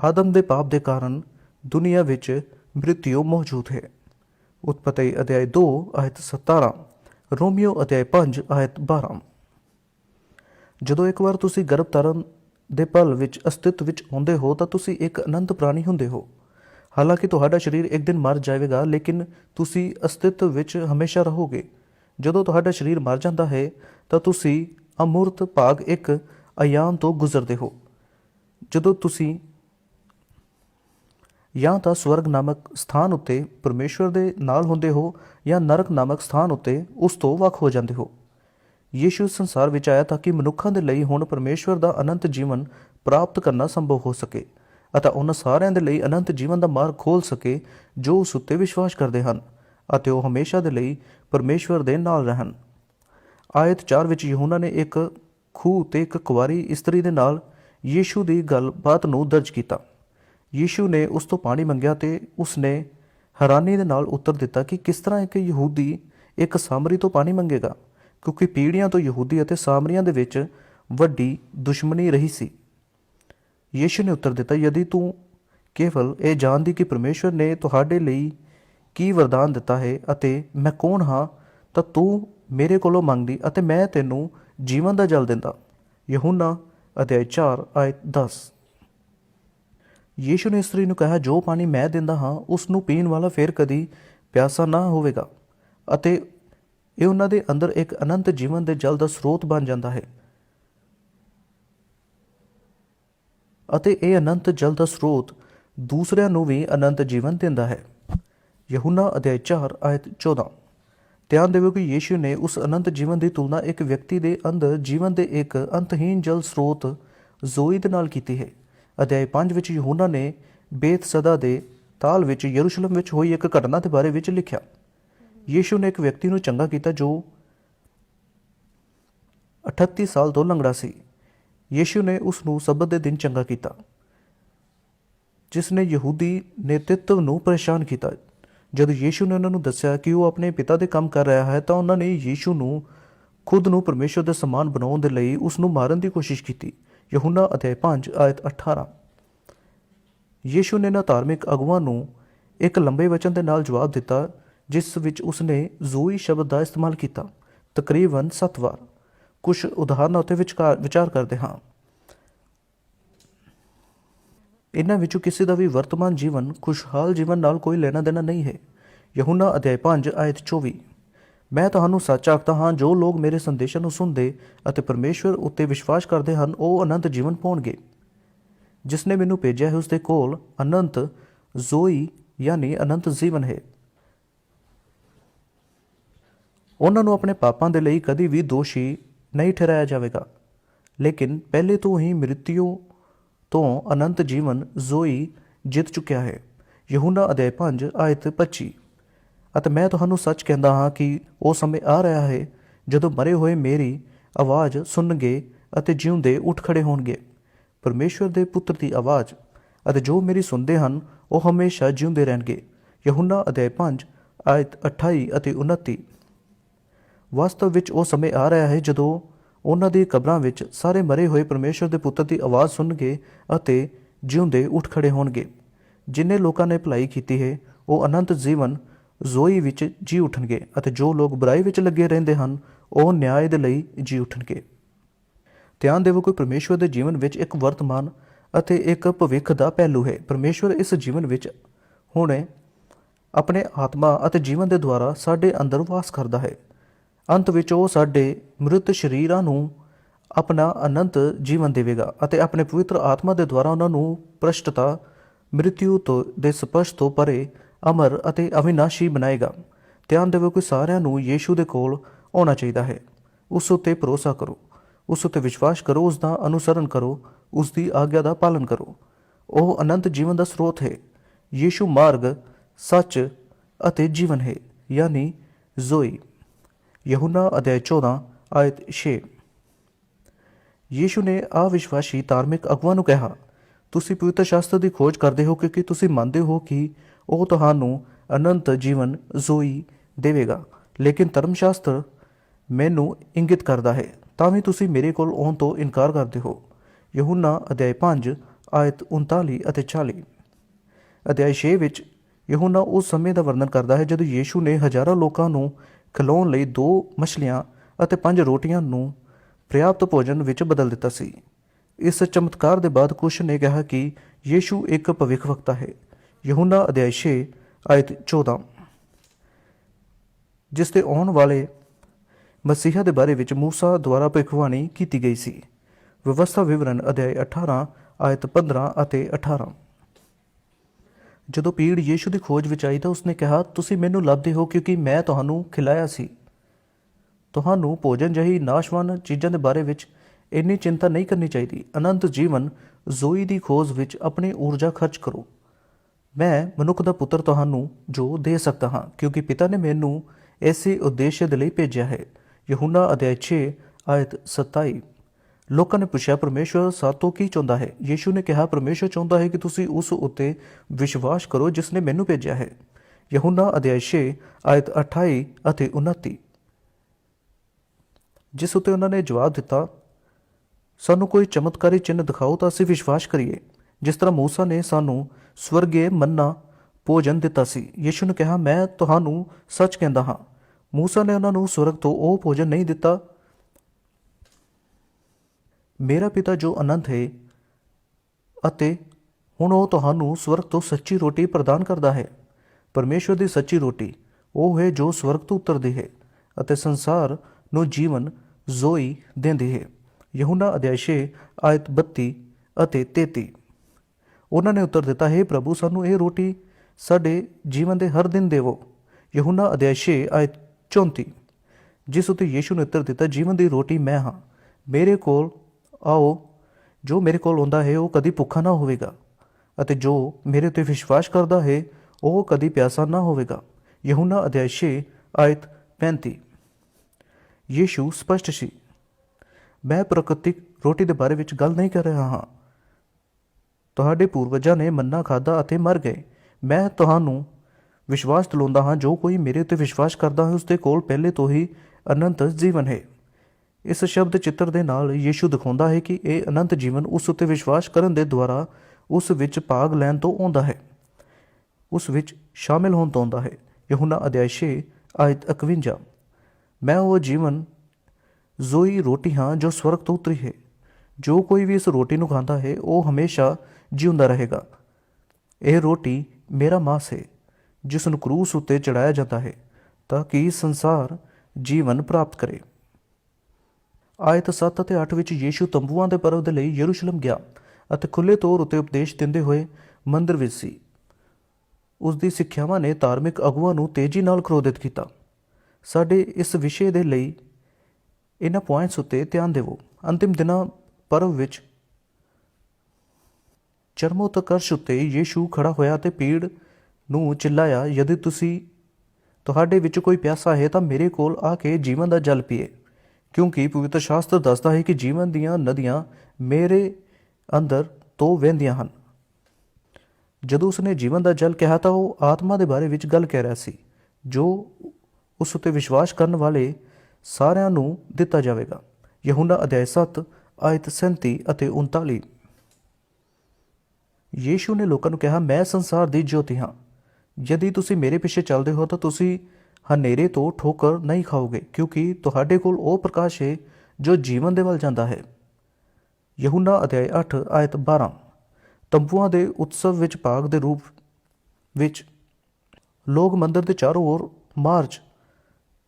ਆਦਮ ਦੇ ਪਾਪ ਦੇ ਕਾਰਨ ਦੁਨੀਆ ਵਿੱਚ ਮ੍ਰਿਤਿਉ ਮੌਜੂਦ ਹੈ। ਉਤਪਤੀ ਅਧਿਆਇ 2 ਆਇਤ 17 ਰੋਮੀਓ ਅਧਿਆਇ 5 ਆਇਤ 12 ਜਦੋਂ ਇੱਕ ਵਾਰ ਤੁਸੀਂ ਗਰਭ ਧਾਰਨ ਦੇ ਪਲ ਵਿੱਚ ਅਸਤਿਤਵ ਵਿੱਚ ਆਉਂਦੇ ਹੋ ਤਾਂ ਤੁਸੀਂ ਇੱਕ ਅਨੰਤ ਪ੍ਰਾਣੀ ਹੁੰਦੇ ਹੋ। ਹਾਲਾਂਕਿ ਤੁਹਾਡਾ ਸਰੀਰ ਇੱਕ ਦਿਨ ਮਰ ਜਾਵੇਗਾ, ਲੇਕਿਨ ਤੁਸੀਂ ਅਸਤਿਤਵ ਵਿੱਚ ਹਮੇਸ਼ਾ ਰਹੋਗੇ। ਜਦੋਂ ਤੁਹਾਡਾ ਸਰੀਰ ਮਰ ਜਾਂਦਾ ਹੈ, ਤਾਂ ਤੁਸੀਂ ਅਮੂਰਤ ਭਾਗ ਇੱਕ ਅਯਾਨ ਤੋਂ ਗੁਜ਼ਰਦੇ ਹੋ। ਜਦੋਂ ਤੁਸੀਂ ਜਾਂ ਤਾਂ ਸਵਰਗ ਨਾਮਕ ਸਥਾਨ ਉੱਤੇ ਪਰਮੇਸ਼ਵਰ ਦੇ ਨਾਲ ਹੁੰਦੇ ਹੋ ਜਾਂ ਨਰਕ ਨਾਮਕ ਸਥਾਨ ਉੱਤੇ ਉਸ ਤੋਂ ਵੱਖ ਹੋ ਜਾਂਦੇ ਹੋ। ਯੀਸ਼ੂ ਸੰਸਾਰ ਵਿੱਚ ਆਇਆ ਤਾਂ ਕਿ ਮਨੁੱਖਾਂ ਦੇ ਲਈ ਹੁਣ ਪਰਮੇਸ਼ਵਰ ਦਾ ਅਨੰਤ ਜੀਵਨ ਪ੍ਰਾਪਤ ਕਰਨਾ ਸੰਭਵ ਹੋ ਸਕੇ ਅਤੇ ਉਹਨਾਂ ਸਾਰਿਆਂ ਦੇ ਲਈ ਅਨੰਤ ਜੀਵਨ ਦਾ ਮਾਰਗ ਖੋਲ ਸਕੇ ਜੋ ਉਸ ਉੱਤੇ ਵਿਸ਼ਵਾਸ ਕਰਦੇ ਹਨ ਅਤੇ ਉਹ ਹਮੇਸ਼ਾ ਦੇ ਲਈ ਪਰਮੇਸ਼ਵਰ ਦੇ ਨਾਲ ਰਹਿਣ। ਆਇਤ 4 ਵਿੱਚ ਯਹੂਨਾ ਨੇ ਇੱਕ ਖੂਹ ਤੇ ਇੱਕ ਕੁਵਾਰੀ ਇਸਤਰੀ ਦੇ ਨਾਲ ਯੀਸ਼ੂ ਦੀ ਗੱਲਬਾਤ ਨੂੰ ਦਰਜ ਕੀਤਾ। ਯੀਸ਼ੂ ਨੇ ਉਸ ਤੋਂ ਪਾਣੀ ਮੰਗਿਆ ਤੇ ਉਸ ਨੇ ਹੈਰਾਨੀ ਦੇ ਨਾਲ ਉੱਤਰ ਦਿੱਤਾ ਕਿ ਕਿਸ ਤਰ੍ਹਾਂ ਇੱਕ ਯਹੂਦੀ ਇੱਕ ਸਾਮਰੀ ਤੋਂ ਪਾਣੀ ਮੰਗੇਗਾ? ਕਿਉਂਕਿ ਪੀੜ੍ਹੀਆਂ ਤੋਂ ਯਹੂਦੀ ਅਤੇ ਸਾਮਰੀਆਂ ਦੇ ਵਿੱਚ ਵੱਡੀ ਦੁਸ਼ਮਣੀ ਰਹੀ ਸੀ। ਯੀਸ਼ੂ ਨੇ ਉੱਤਰ ਦਿੱਤਾ, ਯਦि ਤੂੰ ਕੇਵਲ ਇਹ ਜਾਣਦੀ ਕਿ ਪਰਮੇਸ਼ਵਰ ਨੇ ਤੁਹਾਡੇ ਲਈ ਕੀ ਵਰਦਾਨ ਦਿੱਤਾ ਹੈ ਅਤੇ ਮੈਂ ਕੌਣ ਹਾਂ, ਤਾਂ ਤੂੰ ਮੇਰੇ ਕੋਲੋਂ ਮੰਗਦੀ ਅਤੇ ਮੈਂ ਤੈਨੂੰ ਜੀਵਨ ਦਾ ਜਲ ਦਿੰਦਾ। ਯਹੂਨਾ ਅਧਿਆਇ 4 ਆਇਤ 10 ਯੀਸ਼ੂ ਨੇ ਇਸਤਰੀ ਨੂੰ ਕਿਹਾ, ਜੋ ਪਾਣੀ ਮੈਂ ਦਿੰਦਾ ਹਾਂ ਉਸ ਨੂੰ ਪੀਣ ਵਾਲਾ ਫਿਰ ਕਦੀ ਪਿਆਸਾ ਨਾ ਹੋਵੇਗਾ ਅਤੇ ਇਹ ਉਹਨਾਂ ਦੇ ਅੰਦਰ ਇੱਕ ਅਨੰਤ ਜੀਵਨ ਦੇ ਜਲ ਦਾ ਸਰੋਤ ਬਣ ਜਾਂਦਾ ਹੈ। ਅਤੇ ਇਹ ਅਨੰਤ ਜਲ ਦਾ ਸਰੋਤ ਦੂਸਰਿਆਂ ਨੂੰ ਵੀ ਅਨੰਤ ਜੀਵਨ ਦਿੰਦਾ ਹੈ। ਯਹੂਨਾ ਅਧਿਆਇ 4 ਆਇਤ 14 ਧਿਆਨ ਦੇਵੋ ਕਿ ਯੀਸ਼ੂ ਨੇ ਉਸ ਅਨੰਤ ਜੀਵਨ ਦੀ ਤੁਲਨਾ ਇੱਕ ਵਿਅਕਤੀ ਦੇ ਅੰਦਰ ਜੀਵਨ ਦੇ ਇੱਕ ਅੰਤਹੀਨ ਜਲ ਸਰੋਤ ਜ਼ੋਈ ਦੇ ਨਾਲ ਕੀਤੀ ਹੈ। ਅਧਿਆਇ 5 ਵਿੱਚ ਯਹੂਨਾ ਨੇ ਬੇਤਸਦਾ ਦੇ ਤਾਲ ਵਿੱਚ ਯਰੂਸ਼ਲਮ ਵਿੱਚ ਹੋਈ ਇੱਕ ਘਟਨਾ ਦੇ ਬਾਰੇ ਵਿੱਚ ਲਿਖਿਆ। ਯੀਸ਼ੂ ਨੇ ਇੱਕ ਵਿਅਕਤੀ ਨੂੰ ਚੰਗਾ ਕੀਤਾ ਜੋ 38 ਸਾਲ ਤੋਂ ਲੰਗੜਾ ਸੀ। ਯੀਸ਼ੂ ਨੇ ਉਸ ਨੂੰ ਸਬਤ ਦੇ ਦਿਨ ਚੰਗਾ ਕੀਤਾ, ਜਿਸ ਨੇ ਯਹੂਦੀ ਨੇਤਿੱਤਵ ਨੂੰ ਪਰੇਸ਼ਾਨ ਕੀਤਾ। ਜਦੋਂ ਯੀਸ਼ੂ ਨੇ ਉਹਨਾਂ ਨੂੰ ਦੱਸਿਆ ਕਿ ਉਹ ਆਪਣੇ ਪਿਤਾ ਦੇ ਕੰਮ ਕਰ ਰਿਹਾ ਹੈ, ਤਾਂ ਉਹਨਾਂ ਨੇ ਯੀਸ਼ੂ ਨੂੰ ਖੁਦ ਨੂੰ ਪਰਮੇਸ਼ਰ ਦੇ ਸਮਾਨ ਬਣਾਉਣ ਦੇ ਲਈ ਉਸ ਨੂੰ ਮਾਰਨ ਦੀ ਕੋਸ਼ਿਸ਼ ਕੀਤੀ। ਯਹੂਨਾ ਅਧਿਆਇ 5 ਆਇਤ 18 ਯੀਸ਼ੂ ਨੇ ਨਾ ਧਾਰਮਿਕ ਅਗਵਾਂ ਨੂੰ ਇੱਕ ਲੰਬੇ ਵਚਨ ਦੇ ਨਾਲ ਜਵਾਬ ਦਿੱਤਾ ਜਿਸ ਵਿੱਚ ਉਸਨੇ ਜ਼ੂਈ ਸ਼ਬਦ ਦਾ ਇਸਤੇਮਾਲ ਕੀਤਾ, ਤਕਰੀਬਨ 7 ਵਾਰ। ਕੁਝ ਉਦਾਹਰਨਾਂ ਉੱਤੇ ਵਿਚਕਾਰ, ਵਿਚਾਰ ਕਰਦੇ ਹਾਂ। ਇਹਨਾਂ ਵਿੱਚੋਂ ਕਿਸੇ ਦਾ ਵੀ ਵਰਤਮਾਨ ਜੀਵਨ ਖੁਸ਼ਹਾਲ ਜੀਵਨ ਨਾਲ ਕੋਈ ਲੈਣਾ ਦੇਣਾ ਨਹੀਂ ਹੈ। ਯਹੂਨਾ ਅਧਿਆਇ 5 ਆਇਤ 24 ਮੈਂ ਤੁਹਾਨੂੰ ਸੱਚ ਆਖਦਾ ਹਾਂ, ਜੋ ਲੋਕ ਮੇਰੇ ਸੰਦੇਸ਼ਾਂ ਨੂੰ ਸੁਣਦੇ ਅਤੇ ਪਰਮੇਸ਼ਵਰ ਉੱਤੇ ਵਿਸ਼ਵਾਸ ਕਰਦੇ ਹਨ, ਉਹ ਅਨੰਤ ਜੀਵਨ ਪਾਉਣਗੇ। ਜਿਸ ਨੇ ਮੈਨੂੰ ਭੇਜਿਆ ਹੈ ਉਸ ਦੇ ਕੋਲ ਅਨੰਤ ਜ਼ੋਈ, ਯਾਨੀ ਅਨੰਤ ਜੀਵਨ ਹੈ। ਉਹਨਾਂ ਨੂੰ ਆਪਣੇ ਪਾਪਾਂ ਦੇ ਲਈ ਕਦੀ ਵੀ ਦੋਸ਼ੀ ਨਹੀਂ ਠਹਿਰਾਇਆ ਜਾਵੇਗਾ। ਲੇਕਿਨ ਪਹਿਲੇ ਤੋਂ ਹੀ ਮ੍ਰਿਤਿਉ ਤੋਂ ਅਨੰਤ ਜੀਵਨ ਜ਼ੋਈ ਜਿੱਤ ਚੁੱਕਿਆ ਹੈ। ਯਹੂਨਾ ਅਧਿਆਇ 5 ਆਇਤ 25 ਅਤੇ ਮੈਂ ਤੁਹਾਨੂੰ ਸੱਚ ਕਹਿੰਦਾ ਹਾਂ ਕਿ ਉਹ ਸਮੇਂ ਆ ਰਿਹਾ ਹੈ ਜਦੋਂ ਮਰੇ ਹੋਏ ਮੇਰੀ ਆਵਾਜ਼ ਸੁਣਨਗੇ ਅਤੇ ਜਿਉਂਦੇ ਉੱਠ ਖੜੇ ਹੋਣਗੇ। ਪਰਮੇਸ਼ਵਰ ਦੇ ਪੁੱਤਰ ਦੀ ਆਵਾਜ਼ ਅਤੇ ਜੋ ਮੇਰੀ ਸੁਣਦੇ ਹਨ, ਉਹ ਹਮੇਸ਼ਾ ਜਿਉਂਦੇ ਰਹਿਣਗੇ। ਯਹੂਨਾ ਅਧਿਆਇ 5 ਆਇਤ 28 ਅਤੇ 29 ਵਾਸਤਵ ਵਿੱਚ ਉਹ ਸਮੇਂ ਆ ਰਿਹਾ ਹੈ ਜਦੋਂ ਉਹਨਾਂ ਦੀ ਕਬਰਾਂ ਵਿੱਚ ਸਾਰੇ ਮਰੇ ਹੋਏ ਪਰਮੇਸ਼ਰ ਦੇ ਪੁੱਤਰ ਦੀ ਆਵਾਜ਼ ਸੁਣਨਗੇ ਅਤੇ ਜਿਉਂਦੇ ਉੱਠ ਖੜੇ ਹੋਣਗੇ। ਜਿਨ੍ਹਾਂ ਲੋਕਾਂ ਨੇ ਭਲਾਈ ਕੀਤੀ ਹੈ, ਉਹ ਅਨੰਤ ਜੀਵਨ ਜ਼ੋਈ ਵਿੱਚ ਜੀ ਉਠਣਗੇ ਅਤੇ ਜੋ ਲੋਕ ਬੁਰਾਈ ਵਿੱਚ ਲੱਗੇ ਰਹਿੰਦੇ ਹਨ, ਉਹ ਨਿਆਂ ਦੇ ਲਈ ਜੀ ਉਠਣਗੇ। ਧਿਆਨ ਦੇਵੋ ਕਿ ਪਰਮੇਸ਼ਵਰ ਦੇ ਜੀਵਨ ਵਿੱਚ ਇੱਕ ਵਰਤਮਾਨ ਅਤੇ ਇੱਕ ਭਵਿੱਖ ਦਾ ਪਹਿਲੂ ਹੈ। ਪਰਮੇਸ਼ਵਰ ਇਸ ਜੀਵਨ ਵਿੱਚ ਹੁਣੇ ਆਪਣੇ ਆਤਮਾ ਅਤੇ ਜੀਵਨ ਦੇ ਦੁਆਰਾ ਸਾਡੇ ਅੰਦਰ ਵਾਸ ਕਰਦਾ ਹੈ। ਅੰਤ ਵਿੱਚ ਉਹ ਸਾਡੇ ਮ੍ਰਿਤ ਸ਼ਰੀਰਾਂ ਨੂੰ ਆਪਣਾ ਅਨੰਤ ਜੀਵਨ ਦੇਵੇਗਾ ਅਤੇ ਆਪਣੇ ਪਵਿੱਤਰ ਆਤਮਾ ਦੇ ਦੁਆਰਾ ਉਹਨਾਂ ਨੂੰ ਪ੍ਰਸ਼ਟਤਾ ਮ੍ਰਿਤਿਉ ਤੋਂ, ਦੇ ਸਪਸ਼ ਤੋਂ ਪਰੇ ਅਮਰ ਅਤੇ ਅਵਿਨਾਸ਼ੀ ਬਣਾਏਗਾ। ਧਿਆਨ ਦੇਵੋ ਕਿ ਸਾਰਿਆਂ ਨੂੰ ਯੀਸ਼ੂ ਦੇ ਕੋਲ ਆਉਣਾ ਚਾਹੀਦਾ ਹੈ। ਉਸ ਉੱਤੇ ਭਰੋਸਾ ਕਰੋ। ਉਸ ਉੱਤੇ ਵਿਸ਼ਵਾਸ ਕਰੋ, ਉਸ ਦਾ ਅਨੁਸਰਨ ਕਰੋ, ਉਸ ਦੀ ਆਗਿਆ ਦਾ ਪਾਲਨ ਕਰੋ। ਉਹ ਅਨੰਤ ਜੀਵਨ ਦਾ ਸਰੋਤ ਹੈ। ਯੀਸ਼ੂ ਮਾਰਗ, ਸੱਚ ਅਤੇ ਜੀਵਨ ਹੈ, ਯਾਨੀ ਜ਼ੋਈ। ਯਹੂਨਾ ਅਧਿਆਇ 14 ਆਇਤ 6 ਯੀਸ਼ੂ ਨੇ ਅਵਿਸ਼ਵਾਸੀ ਧਾਰਮਿਕ ਅਗਵਾਂ ਨੂੰ ਕਿਹਾ, ਤੁਸੀਂ ਪਵਿੱਤਰ ਸ਼ਾਸਤਰ ਦੀ ਖੋਜ ਕਰਦੇ ਹੋ ਕਿਉਂਕਿ ਤੁਸੀਂ ਮੰਨਦੇ ਹੋ ਕਿ ਉਹ ਤੁਹਾਨੂੰ ਅਨੰਤ ਜੀਵਨ ਜ਼ੋਈ ਦੇਵੇਗਾ। ਲੇਕਿਨ ਧਰਮ ਸ਼ਾਸਤਰ ਮੈਨੂੰ ਇੰਗਿਤ ਕਰਦਾ ਹੈ, ਤਾਂ ਵੀ ਤੁਸੀਂ ਮੇਰੇ ਕੋਲ ਆਉਣ ਤੋਂ ਇਨਕਾਰ ਕਰਦੇ ਹੋ। ਯਹੂਨਾ ਅਧਿਆਇ 5 ਆਇਤ 39 ਅਤੇ 40 ਅਧਿਆਇ 6 ਵਿੱਚ ਯਹੂਨਾ ਉਸ ਸਮੇਂ ਦਾ ਵਰਣਨ ਕਰਦਾ ਹੈ ਜਦੋਂ ਯੀਸ਼ੂ ਨੇ ਹਜ਼ਾਰਾਂ ਲੋਕਾਂ ਨੂੰ ਖਿਲਾਉਣ ਲਈ ਦੋ ਮਛਲੀਆਂ ਅਤੇ ਪੰਜ ਰੋਟੀਆਂ ਨੂੰ ਪ੍ਰਿਆਪਤ ਭੋਜਨ ਵਿੱਚ ਬਦਲ ਦਿੱਤਾ ਸੀ। ਇਸ ਚਮਤਕਾਰ ਦੇ ਬਾਅਦ ਕੁਸ਼ ਨੇ ਕਿਹਾ ਕਿ ਯੀਸ਼ੂ ਇੱਕ ਭਵਿੱਖਵਕਤਾ ਹੈ। ਯਹੂਨਾ ਅਧਿਆਇ 6 ਆਇਤ 14 ਜਿਸ 'ਤੇ ਆਉਣ ਵਾਲੇ ਮਸੀਹਾ ਦੇ ਬਾਰੇ ਵਿੱਚ ਮੂਸਾ ਦੁਆਰਾ ਭਵਿੱਖਬਾਣੀ ਕੀਤੀ ਗਈ ਸੀ। ਵਿਵਸਥਾ ਵਿਵਰਣ ਅਧਿਆਇ 18 ਆਇਤ 15 ਅਤੇ 18 ਜਦੋਂ ਪੀੜ ਯੀਸ਼ੂ ਦੀ ਖੋਜ ਵਿੱਚ ਆਈ ਤਾਂ ਉਸਨੇ ਕਿਹਾ, ਤੁਸੀਂ ਮੈਨੂੰ ਲੱਭਦੇ ਹੋ ਕਿਉਂਕਿ ਮੈਂ ਤੁਹਾਨੂੰ ਖਿਲਾਇਆ ਸੀ। ਤੁਹਾਨੂੰ ਭੋਜਨ ਜਿਹੀ ਨਾਸ਼ਵਾਨ ਚੀਜ਼ਾਂ ਦੇ ਬਾਰੇ ਵਿੱਚ ਇੰਨੀ ਚਿੰਤਾ ਨਹੀਂ ਕਰਨੀ ਚਾਹੀਦੀ। ਅਨੰਤ ਜੀਵਨ ਜ਼ੋਈ ਦੀ ਖੋਜ ਵਿੱਚ ਆਪਣੀ ਊਰਜਾ ਖਰਚ ਕਰੋ। ਮੈਂ ਮਨੁੱਖ ਦਾ ਪੁੱਤਰ ਤੁਹਾਨੂੰ ਜੋ ਦੇ ਸਕਦਾ ਹਾਂ, ਕਿਉਂਕਿ ਪਿਤਾ ਨੇ ਮੈਨੂੰ ਐਸੇ ਉਦੇਸ਼ ਦੇ ਲਈ ਭੇਜਿਆ ਹੈ। ਯਹੂਨਾ ਅਧਿਆਇ 6 ਆਇਤ 27 ਲੋਕਾਂ ਨੇ ਪੁੱਛਿਆ ਪਰਮੇਸ਼ਵਰ ਸਾਤੋਂ ਕੀ ਚਾਹੁੰਦਾ ਹੈ? ਯੀਸ਼ੂ ਨੇ ਕਿਹਾ ਪਰਮੇਸ਼ਵਰ ਚਾਹੁੰਦਾ ਹੈ ਕਿ ਤੁਸੀਂ ਉਸ ਉੱਤੇ ਵਿਸ਼ਵਾਸ ਕਰੋ ਜਿਸ ਨੇ ਮੈਨੂੰ ਭੇਜਿਆ ਹੈ। ਯਹੂਨਾ ਅਧਿਆਇ 6 ਆਇਤ 28 ਅਤੇ 29 ਜਿਸ ਉੱਤੇ ਉਹਨਾਂ ਨੇ ਜਵਾਬ ਦਿੱਤਾ, ਸਾਨੂੰ ਕੋਈ ਚਮਤਕਾਰੀ ਚਿੰਨ੍ਹ ਦਿਖਾਓ ਤਾਂ ਅਸੀਂ ਵਿਸ਼ਵਾਸ ਕਰੀਏ। ਜਿਸ ਤਰ੍ਹਾਂ ਮੂਸਾ ਨੇ ਸਾਨੂੰ ਸਵਰਗੇ ਮੰਨਾ ਭੋਜਨ ਦਿੱਤਾ ਸੀ, ਯੀਸ਼ੂ ਨੇ ਕਿਹਾ, ਮੈਂ ਤੁਹਾਨੂੰ ਸੱਚ ਕਹਿੰਦਾ ਹਾਂ। ਮੂਸਾ ਨੇ ਉਹਨਾਂ ਨੂੰ ਸਵਰਗ ਤੋਂ ਉਹ ਭੋਜਨ ਨਹੀਂ ਦਿੱਤਾ ਮੇਰਾ ਪਿਤਾ ਜੋ ਅਨੰਤ ਹੈ ਅਤੇ ਹੁਣ ਉਹ ਤੁਹਾਨੂੰ ਸਵਰਗ ਤੋਂ ਸੱਚੀ ਰੋਟੀ ਪ੍ਰਦਾਨ ਕਰਦਾ ਹੈ। ਪਰਮੇਸ਼ਵਰ ਦੀ ਸੱਚੀ ਰੋਟੀ ਉਹ ਹੈ ਜੋ ਸਵਰਗ ਤੋਂ ਉਤਰਦੀ ਹੈ ਅਤੇ ਸੰਸਾਰ ਨੂੰ ਜੀਵਨ ਜ਼ੋਈ ਦਿੰਦੀ ਹੈ। ਯਹੂਨਾ ਅਧਿਆਇ 6 ਆਇਤ 32 ਅਤੇ 33 ਉਹਨਾਂ ਨੇ ਉੱਤਰ ਦਿੱਤਾ, ਹੈ ਪ੍ਰਭੂ, ਸਾਨੂੰ ਇਹ ਰੋਟੀ ਸਾਡੇ ਜੀਵਨ ਦੇ ਹਰ ਦਿਨ ਦੇਵੋ। ਯਹੂਨਾ ਅਧਿਆਇ 6 ਆਇਤ 34 ਜਿਸ ਉਤੇ ਯੀਸ਼ੂ ਨੇ ਉੱਤਰ ਦਿੱਤਾ, ਜੀਵਨ ਦੀ ਰੋਟੀ ਮੈਂ ਹਾਂ। ਮੇਰੇ ਕੋਲ ਆਓ, ਜੋ ਮੇਰੇ ਕੋਲ ਆਉਂਦਾ ਹੈ, ਉਹ ਕਦੀ ਭੁੱਖਾ ਨਾ ਹੋਵੇਗਾ। ਅਤੇ ਜੋ ਮੇਰੇ ਉੱਤੇ ਵਿਸ਼ਵਾਸ ਕਰਦਾ ਹੈ, ਉਹ ਕਦੀ ਪਿਆਸਾ ਨਾ ਹੋਵੇਗਾ। ਯਹੂਨਾ ਅਧਿਆਇ 6 ਆਇਤ 35 ਯੀਸ਼ੂ ਸਪਸ਼ਟ ਸੀ, ਮੈਂ ਪ੍ਰਕਿਰਤਿਕ ਰੋਟੀ ਦੇ ਬਾਰੇ ਵਿੱਚ ਗੱਲ ਨਹੀਂ ਕਰ ਰਿਹਾ ਹਾਂ। ਤੁਹਾਡੇ ਪੂਰਵਜਾਂ ਨੇ ਮੰਨਾ ਖਾਦਾ ਅਤੇ ਮਰ ਗਏ। ਮੈਂ ਤੁਹਾਨੂੰ ਵਿਸ਼ਵਾਸ ਦਿਲਾਉਂਦਾ ਹਾਂ, ਜੋ ਕੋਈ ਮੇਰੇ ਉੱਤੇ ਵਿਸ਼ਵਾਸ ਕਰਦਾ ਹੈ ਉਸ ਦੇ ਕੋਲ ਪਹਿਲੇ ਤੋਂ ਹੀ ਅਨੰਤ ਜੀਵਨ ਹੈ। ਇਸ ਸ਼ਬਦ ਚਿੱਤਰ ਦੇ ਨਾਲ ਯੀਸ਼ੂ ਦਿਖਾਉਂਦਾ ਹੈ ਕਿ ਇਹ ਅਨੰਤ ਜੀਵਨ ਉਸ ਉੱਤੇ ਵਿਸ਼ਵਾਸ ਕਰਨ ਦੇ ਦੁਆਰਾ ਉਸ ਵਿੱਚ ਭਾਗ ਲੈਣ ਤੋਂ ਆਉਂਦਾ ਹੈ। ਉਸ ਵਿੱਚ ਸ਼ਾਮਿਲ ਹੋਣ ਤੋਂ ਆਉਂਦਾ ਹੈ। ਯਹੂਨਾ ਅਧਿਆਇ 6 ਆਇਤ 51 ਮੈਂ ਉਹ ਜੀਵਨ, ਜ਼ੋਈ ਰੋਟੀ ਹਾਂ ਜੋ ਸਵਰਗ ਤੋਂ ਉਤਰੀ ਹੈ। ਜੋ ਕੋਈ ਵੀ ਇਸ ਰੋਟੀ ਨੂੰ ਖਾਂਦਾ ਹੈ, ਉਹ ਹਮੇਸ਼ਾ ਜਿਉਂਦਾ ਰਹੇਗਾ। ਇਹ ਰੋਟੀ ਮੇਰਾ ਮਾਸ ਹੈ, ਜਿਸ ਨੂੰ ਕਰੂਸ ਉੱਤੇ ਚੜਾਇਆ ਜਾਂਦਾ ਹੈ, ਤਾਂ ਕਿ ਸੰਸਾਰ ਜੀਵਨ ਪ੍ਰਾਪਤ ਕਰੇ। ਆਇਤ 7 ਅਤੇ 8 ਵਿੱਚ ਯੀਸ਼ੂ ਤੰਬੂਆਂ ਦੇ ਪਰਬ ਦੇ ਲਈ ਯਰੂਸ਼ਲਮ ਗਿਆ ਅਤੇ ਖੁੱਲੇ ਤੌਰ ਉਤੇ ਉਪਦੇਸ਼ ਦਿੰਦੇ ਹੋਏ ਮੰਦਰ ਵਿੱਚ ਸੀ। ਉਸ ਦੀ ਸਿੱਖਿਆਵਾਂ ਨੇ ਧਾਰਮਿਕ ਅਗੁਆਂ ਨੂੰ ਤੇਜ਼ੀ ਨਾਲ ਕ੍ਰੋਧਿਤ ਕੀਤਾ। ਸਾਡੇ ਇਸ ਵਿਸ਼ੇ ਦੇ ਲਈ ਇਹਨਾਂ ਪੁਆਇੰਟਸ ਉੱਤੇ ਧਿਆਨ ਦੇਵੋ। ਅੰਤਿਮ ਦਿਨਾਂ ਪਰਵ ਵਿੱਚ ਚਰਮੋਤਕਰਸ਼ ਉੱਤੇ ਯੀਸ਼ੂ ਖੜਾ ਹੋਇਆ ਤੇ ਪੀੜ ਨੂੰ ਚਿੱਲਾਇਆ, ਯਦਿ ਤੁਸੀਂ ਤੁਹਾਡੇ ਵਿੱਚ ਕੋਈ ਪਿਆਸਾ ਹੈ ਤਾਂ ਮੇਰੇ ਕੋਲ ਆ ਕੇ ਜੀਵਨ ਦਾ ਜਲ ਪੀਏ। ਕਿਉਂਕਿ ਪਵਿੱਤਰ ਸ਼ਾਸਤਰ ਦੱਸਦਾ ਹੈ ਕਿ ਜੀਵਨ ਦੀਆਂ ਨਦੀਆਂ ਮੇਰੇ ਅੰਦਰ ਤੋਂ ਵਹਿੰਦੀਆਂ ਹਨ। ਜਦੋਂ ਉਸਨੇ ਜੀਵਨ ਦਾ ਜਲ ਕਿਹਾ ਤਾਂ ਉਹ ਆਤਮਾ ਦੇ ਬਾਰੇ ਵਿੱਚ ਗੱਲ ਕਹਿ ਰਿਹਾ ਸੀ, ਜੋ ਉਸ ਉਤੇ ਵਿਸ਼ਵਾਸ ਕਰਨ ਵਾਲੇ ਸਾਰਿਆਂ ਨੂੰ ਦਿੱਤਾ ਜਾਵੇਗਾ। ਯਹੂਨਾ ਅਧਿਆਇ 7 ਆਇਤ 37 ਅਤੇ 39 ਯੀਸ਼ੂ ਨੇ ਲੋਕਾਂ ਨੂੰ ਕਿਹਾ, ਮੈਂ ਸੰਸਾਰ ਦੀ ਜੋਤੀ ਹਾਂ। ਯਦि ਤੁਸੀਂ ਮੇਰੇ ਪਿੱਛੇ ਚੱਲਦੇ ਹੋ ਤਾਂ ਤੁਸੀਂ ਹਨੇਰੇ ਤੋਂ ਠੋਕਰ ਨਹੀਂ ਖਾਓਗੇ, ਕਿਉਂਕਿ ਤੁਹਾਡੇ ਕੋਲ ਉਹ ਪ੍ਰਕਾਸ਼ ਹੈ ਜੋ ਜੀਵਨ ਦੇ ਵੱਲ ਜਾਂਦਾ ਹੈ। ਯਹੂਨਾ ਅਧਿਆਇ 8 ਆਇਤ 12 ਤੰਬੂਆਂ ਦੇ ਉਤਸਵ ਵਿੱਚ ਭਾਗ ਦੇ ਰੂਪ ਵਿੱਚ ਲੋਕ ਮੰਦਰ ਦੇ ਚਾਰੋਂ ਓਰ ਮਾਰਚ